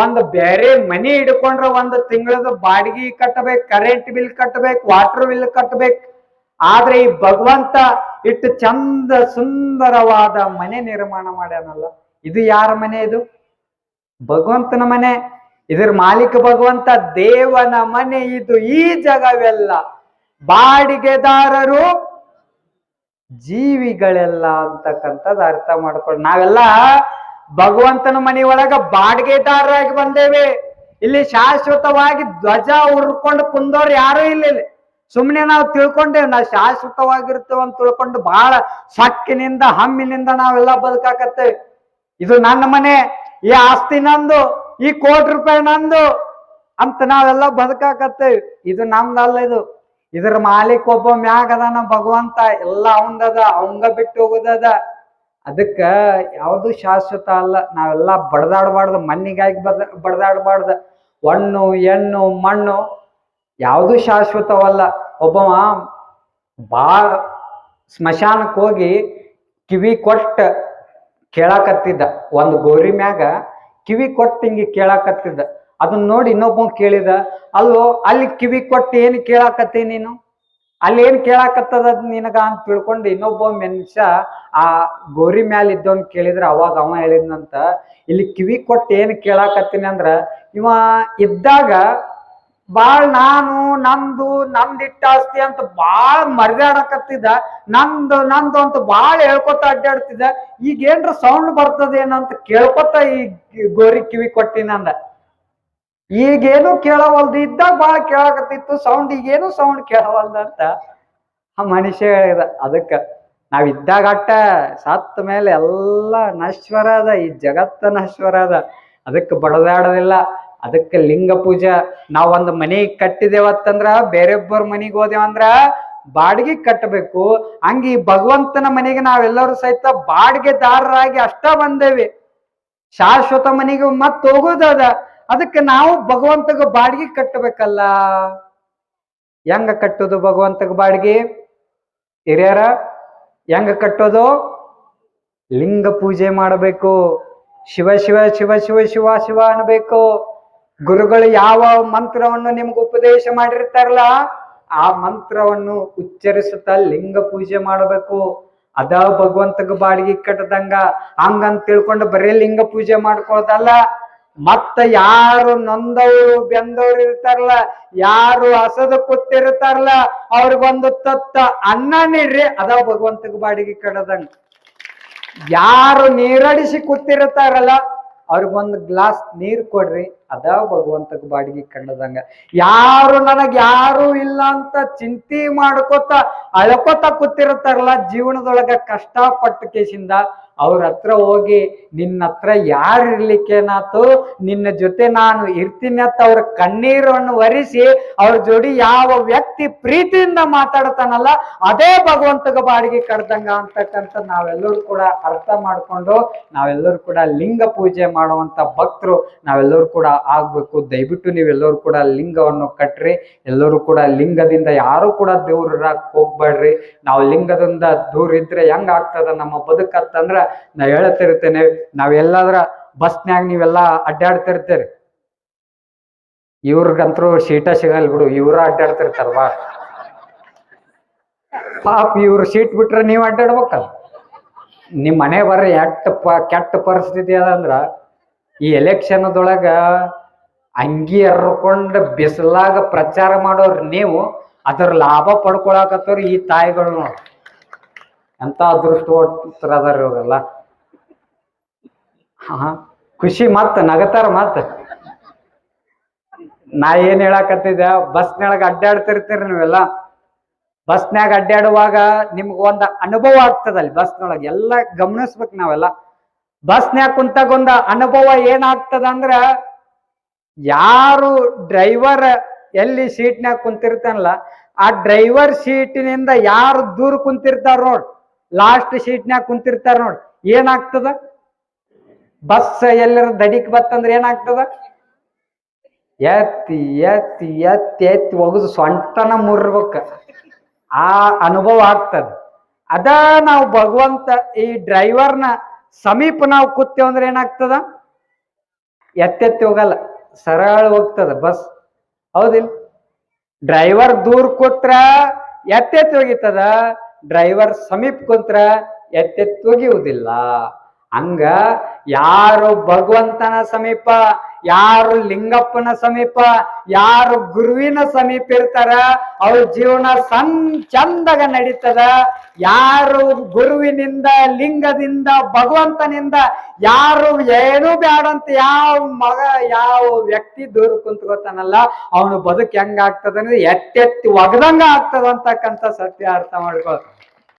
ಒಂದ್ ಬೇರೆ ಮನಿ ಹಿಡ್ಕೊಂಡ್ರ ಒಂದ್ ತಿಂಗಳದ ಬಾಡಿಗೆ ಕಟ್ಟಬೇಕು ಕರೆಂಟ್ ಬಿಲ್ ಕಟ್ಟಬೇಕು ವಾಟರ್ ಬಿಲ್ ಕಟ್ಟಬೇಕು. ಆದ್ರೆ ಈ ಭಗವಂತ ಇಟ್ಟು ಚಂದ ಸುಂದರವಾದ ಮನೆ ನಿರ್ಮಾಣ ಮಾಡ್ಯಾನಲ್ಲ, ಇದು ಯಾರ ಮನೆ ಇದು? ಭಗವಂತನ ಮನೆ. ಇದ್ರ ಮಾಲೀಕ ಭಗವಂತ ದೇವನ ಮನೆ ಇದು, ಈ ಜಗವೆಲ್ಲ. ಬಾಡಿಗೆದಾರರು ಜೀವಿಗಳೆಲ್ಲ ಅಂತಕ್ಕಂಥದ್ದು ಅರ್ಥ ಮಾಡ್ಕೊಂಡು ನಾವೆಲ್ಲ ಭಗವಂತನ ಮನೆ ಒಳಗ ಬಾಡಿಗೆದಾರರಾಗಿ ಬಂದೇವೆ. ಇಲ್ಲಿ ಶಾಶ್ವತವಾಗಿ ಧ್ವಜ ಉರ್ಕೊಂಡು ಕುಂದೋರು ಯಾರು ಇಲ್ಲ ಸುಮ್ಮನೆ ನಾವು ತಿಳ್ಕೊಂಡೇವ್, ನಾವು ಶಾಶ್ವತವಾಗಿರ್ತೇವೆ ಅಂತ ತಿಳ್ಕೊಂಡು ಬಹಳ ಸಕ್ಕಿನಿಂದ, ಹಮ್ಮಿನಿಂದ ನಾವೆಲ್ಲ ಬದುಕಾಕತ್ತೇವೆ. ಇದು ನನ್ನ ಮನೆ, ಈ ಆಸ್ತಿ ನಂದು, ಈ ಕೋಟಿ ರೂಪಾಯಿ ನಂದು ಅಂತ ನಾವೆಲ್ಲ ಬದುಕಾಕತ್ತೇವೆ. ಇದು ನಮ್ದಲ್ಲ ಇದು. ಇದ್ರ ಮಾಲೀಕ ಒಬ್ಬ ಮ್ಯಾಗ ಭಗವಂತ. ಎಲ್ಲ ಅವಂದದ ಅವಂಗ ಬಿಟ್ಟು ಹೋಗುದದ ಅದಕ್ಕ ಯಾವುದು ಶಾಶ್ವತ ಅಲ್ಲ. ನಾವೆಲ್ಲ ಬಡದಾಡಬಾರ್ದು, ಮಣ್ಣಿಗಾಗಿ ಬದ, ಬಡದಾಡಬಾರ್ದು. ಹಣ್ಣು, ಹೆಣ್ಣು, ಮಣ್ಣು ಯಾವುದು ಶಾಶ್ವತವಲ್ಲ. ಒಬ್ಬವ ಭಾಳ ಸ್ಮಶಾನಕ್ಕೆ ಹೋಗಿ ಕಿವಿ ಕೊಟ್ಟ ಕೇಳಾಕತ್ತಿದ್ದ. ಒಂದು ಗೋರಿ ಮ್ಯಾಗ ಕಿವಿ ಕೊಟ್ಟು ಹಿಂಗೆ ಕೇಳಾಕತ್ತಿದ್ದ. ಅದನ್ನ ನೋಡಿ ಇನ್ನೊಬ್ಬ ಕೇಳಿದ, ಅಲ್ಲೋ, ಅಲ್ಲಿ ಕಿವಿ ಕೊಟ್ಟು ಏನು ಕೇಳಾಕತ್ತಿ ನೀನು? ಅಲ್ಲಿ ಏನ್ ಕೇಳಾಕತ್ತದ ನಿನಗ? ಅಂತ ತಿಳ್ಕೊಂಡು ಇನ್ನೊಬ್ಬ ಮನುಷ್ಯ ಆ ಗೋರಿ ಮ್ಯಾಲ ಇದ್ದವನ್ ಕೇಳಿದ್ರ ಅವಾಗ ಅವ ಹೇಳಿದ್ನಂತ, ಇಲ್ಲಿ ಕಿವಿ ಕೊಟ್ಟು ಏನ್ ಕೇಳಾಕತ್ತೀನಿ ಅಂದ್ರ, ಇವ ಇದ್ದಾಗ ಬಾಳ್ ನಾನು ನಂದು ನಂದಿಟ್ಟ ಆಸ್ತಿ ಅಂತ ಬಾಳ್ ಮರ್ದಾಡಕತ್ತಿದ್ದ ನಂದು ನಂದು ಅಂತ ಬಾಳ್ ಹೇಳ್ಕೊತ ಅಡ್ಡಾಡ್ತಿದ್ದ ಈಗ ಏನ್ರ ಸೌಂಡ್ ಬರ್ತದೇನಂತ ಕೇಳ್ಕೊತ ಈ ಗೋರಿ ಕಿವಿ ಕೊಟ್ಟಿನಂದ ಈಗೇನು ಕೇಳವಲ್ದು ಇದ್ದ ಬಾಳ ಕೇಳಕತ್ತಿತ್ತು ಸೌಂಡ್ ಈಗೇನು ಸೌಂಡ್ ಕೇಳವಲ್ದ ಅಂತ ಆ ಮನುಷ್ಯ ಹೇಳಿದ. ಅದಕ್ಕ ನಾವಿದ್ದಾಗ ಅಟ್ಟ ಸತ್ತ ಮೇಲೆ ಎಲ್ಲ ನಶ್ವರ ಅದ, ಈ ಜಗತ್ತ ನಶ್ವರ ಅದ. ಅದಕ್ಕೆ ಬಡದಾಡೋದಿಲ್ಲ, ಅದಕ್ಕೆ ಲಿಂಗ ಪೂಜೆ. ನಾವ್ ಒಂದ್ ಮನೆ ಕಟ್ಟಿದೇವತ್ತಂದ್ರ ಬೇರೆಯೊಬ್ಬರ ಮನಿಗ್ ಹೋದೇವಂದ್ರ ಬಾಡಿಗೆ ಕಟ್ಟಬೇಕು ಹಂಗ ಈ ಭಗವಂತನ ಮನೆಗೆ ನಾವೆಲ್ಲರೂ ಸಹಿತ ಬಾಡಿಗೆದಾರರಾಗಿ ಅಷ್ಟ ಬಂದೇವಿ. ಶಾಶ್ವತ ಮನೆಗೆ ಹೋಗೋದ ಹೋಗೋದದ. ಅದಕ್ಕೆ ನಾವು ಭಗವಂತಗ ಬಾಡಿಗೆ ಕಟ್ಟಬೇಕಲ್ಲ. ಹೆಂಗ ಕಟ್ಟೋದು ಭಗವಂತಗ ಬಾಡಿಗೆ? ಹಿರಿಯರ, ಹೆಂಗ ಕಟ್ಟೋದು? ಲಿಂಗ ಪೂಜೆ ಮಾಡಬೇಕು. ಶಿವ ಶಿವ ಶಿವ ಶಿವ ಶಿವ ಶಿವ ಅನ್ಬೇಕು. ಗುರುಗಳು ಯಾವ ಮಂತ್ರವನ್ನು ನಿಮ್ಗೆ ಉಪದೇಶ ಮಾಡಿರ್ತಾರಲ್ಲ, ಆ ಮಂತ್ರವನ್ನು ಉಚ್ಚರಿಸುತ್ತಾ ಲಿಂಗ ಪೂಜೆ ಮಾಡಬೇಕು. ಅದ ಭಗವಂತಗ ಬಾಡಿಗೆ ಕಟ್ಟದಂಗ. ಹಂಗಂತ ತಿಳ್ಕೊಂಡು ಬರೀ ಲಿಂಗ ಪೂಜೆ ಮಾಡ್ಕೊಳ್ಳೋದಲ್ಲ ಮತ್ತ ಯಾರು ನೊಂದವರು ಬೆಂದವ್ರು ಇರ್ತಾರಲ್ಲ, ಯಾರು ಹಸದ ಕೂತಿರ್ತಾರಲ್ಲ ಅವ್ರಿಗೊಂದು ತತ್ತ ಅನ್ನ ನೀಡ್ರಿ, ಅದ ಭಗವಂತಗ ಬಾಡಿಗೆ ಕಡದಂಗ ಯಾರು ನೀರಡಿಸಿ ಕೂತಿರ್ತಾರಲ್ಲ ಅವ್ರಿಗೊಂದು ಗ್ಲಾಸ್ ನೀರ್ ಕೊಡ್ರಿ. ಅದ ಭಗವಂತಗ ಬಾಡಿಗೆ ಕಂಡದಂಗ ಯಾರು ನನಗ್ ಯಾರು ಇಲ್ಲ ಅಂತ ಚಿಂತೆ ಮಾಡ್ಕೋತ ಅಳ್ಕೋತ ಕೂತಿರ್ತಾರಲ್ಲ ಜೀವನದೊಳಗ ಕಷ್ಟಪಟ್ಟ ಕೇಸಿಂದ ಅವ್ರ ಹತ್ರ ಹೋಗಿ ನಿನ್ನ ಹತ್ರ ಯಾರು ಇರ್ಲಿಕ್ಕೇನಾತು? ನಿನ್ನ ಜೊತೆ ನಾನು ಇರ್ತೀನಿ ಅಂತ ಅವ್ರ ಕಣ್ಣೀರನ್ನು ಒರೆಸಿ ಅವ್ರ ಜೋಡಿ ಯಾವ ವ್ಯಕ್ತಿ ಪ್ರೀತಿಯಿಂದ ಮಾತಾಡ್ತಾನಲ್ಲ ಅದೇ ಭಗವಂತಗ ಬಾಡಿಗೆ ಕಡ್ದಂಗ ಅಂತಕ್ಕಂಥ ನಾವೆಲ್ಲರೂ ಕೂಡ ಅರ್ಥ ಮಾಡ್ಕೊಂಡು ನಾವೆಲ್ಲರೂ ಕೂಡ ಲಿಂಗ ಪೂಜೆ ಮಾಡುವಂತ ಭಕ್ತರು ನಾವೆಲ್ಲರೂ ಕೂಡ ಆಗ್ಬೇಕು. ದಯವಿಟ್ಟು ನೀವೆಲ್ಲರೂ ಕೂಡ ಲಿಂಗವನ್ನು ಕಟ್ಟ್ರಿ ಎಲ್ಲರೂ ಕೂಡ ಲಿಂಗದಿಂದ ಯಾರು ಕೂಡ ದೇವ್ರ ಇರಾಕ್ ಹೋಗ್ಬೇಡ್ರಿ. ನಾವು ಲಿಂಗದಿಂದ ದೂರ ಇದ್ರೆ ಹೆಂಗ್ ಆಗ್ತದ ನಮ್ಮ ಬದುಕತ್ತಂದ್ರ ನಾ ಹೇಳ್ತಿರ್ತೇನೆ. ನಾವೆಲ್ಲಾದ್ರ ಬಸ್ನ್ಯಾಗ ನೀವೆಲ್ಲ ಅಡ್ಡಾಡ್ತಿರ್ತೇರಿ ಇವ್ರಿಗಂತರೂ ಸೀಟ ಸಿಗಲ್ ಬಿಡು, ಇವ್ರ ಅಡ್ಡಾಡ್ತಿರ್ತಾರವಾ ಪಾಪ ಇವ್ರು ಸೀಟ್ ಬಿಟ್ರೆ ನೀವು ಅಡ್ಡಾಡ್ಬೇಕಲ್ಲ ನಿಮ್ಮ ಮನೆ ಬರ್ರಿ, ಎಟ್ಟ ಪ ಕೆಟ್ಟ ಪರಿಸ್ಥಿತಿ ಅದಂದ್ರ ಈ ಎಲೆಕ್ಷನ್ದೊಳಗ ಅಂಗಿ ಹರ್ಕೊಂಡು ಬಿಸಿಲಾಗ ಪ್ರಚಾರ ಮಾಡೋರು ನೀವು, ಅದರ ಲಾಭ ಪಡ್ಕೊಳಕತ್ತವ್ರು ಈ ತಾಯಿಗಳು ನೋಡಿ. ಎಂತ ಅದೃಷ್ಟ ಅದಾರ ಇವಾಗೆಲ್ಲ ಹಾ ಖುಷಿ ಮತ್ತ ನಗತಾರ ಮತ್ತ ನಾ ಏನ್ ಹೇಳಾಕತ್ತಿದ್ದೆ ಬಸ್ನೊಳಗ ಅಡ್ಡಾಡ್ತಿರ್ತೀರಿ ನೀವೆಲ್ಲ. ಬಸ್ನಾಗ ಅಡ್ಡಾಡುವಾಗ ನಿಮ್ಗೆ ಒಂದು ಅನುಭವ ಆಗ್ತದಲ್ಲಿ ಬಸ್ನೊಳಗೆ. ಎಲ್ಲ ಗಮನಿಸ್ಬೇಕು ನಾವೆಲ್ಲ. ಬಸ್ನ್ಯಾಗ ಕುಂತಾಗ ಒಂದ ಅನುಭವ ಏನಾಗ್ತದ ಅಂದ್ರ ಯಾರು ಡ್ರೈವರ್ ಎಲ್ಲಿ ಸೀಟ್ನ್ಯಾಗ ಕುಂತಿರ್ತಾನಲ್ಲ, ಆ ಡ್ರೈವರ್ ಸೀಟಿನಿಂದ ಯಾರು ದೂರ ಕುಂತಿರ್ತಾರ ನೋಡ್, ಲಾಸ್ಟ್ ಸೀಟ್ನ್ಯಾಗ ಕುಂತಿರ್ತಾರ ನೋಡ್, ಏನಾಗ್ತದ? ಬಸ್ ಎಲ್ಲರ ದಡಿಕ್ ಬತ್ತಂದ್ರ ಏನಾಗ್ತದ? ಎತ್ತಿ ಎತ್ತಿ ಎತ್ತಿ ಎತ್ತಿ ಒಗದು ಸೊಂಟನ ಮುರ್ಬೇಕ. ಆ ಅನುಭವ ಆಗ್ತದ. ಅದ ನಾವು ಭಗವಂತ ಈ ಡ್ರೈವರ್ನ ಸಮೀಪ ನಾವು ಕೂತೇವಂದ್ರೆ ಏನಾಗ್ತದ? ಎತ್ತೆತ್ತಿ ಹೋಗಲ್ಲ, ಸರಳ ಹೋಗ್ತದ ಬಸ್. ಹೌದಿಲ್ಲ ಡ್ರೈವರ್ ದೂರ ಕೂತ್ರ ಎತ್ತೆತ್ತಿ ಹೋಗಿತದ ಡ್ರೈವರ್ ಸಮೀಪ ಕೂತ್ರ ಎತ್ತೆತ್ತಿ ಹೋಗಿಯುವುದಿಲ್ಲ ಹಂಗ ಯಾರು ಭಗವಂತನ ಸಮೀಪ ಯಾರು ಲಿಂಗಪ್ಪನ ಸಮೀಪ, ಯಾರು ಗುರುವಿನ ಸಮೀಪ ಇರ್ತಾರ, ಅವ್ರ ಜೀವನ ಸನ್ ಚಂದಾಗ ನಡೀತದ. ಯಾರು ಗುರುವಿನಿಂದ, ಲಿಂಗದಿಂದ, ಭಗವಂತನಿಂದ, ಯಾರು ಏನು ಬ್ಯಾಡಂತ ಯಾವ ಮಗ, ಯಾವ ವ್ಯಕ್ತಿ ದೂರ ಕುಂತ್ಕೋತಾನಲ್ಲ ಅವನು ಬದುಕು ಹೆಂಗಾಗ್ತದ ಎತ್ತೆತ್ತಿ ಒಗದಂಗ ಆಗ್ತದ ಅಂತಕ್ಕಂಥ ಸತ್ಯ ಅರ್ಥ ಮಾಡ್ಕೋ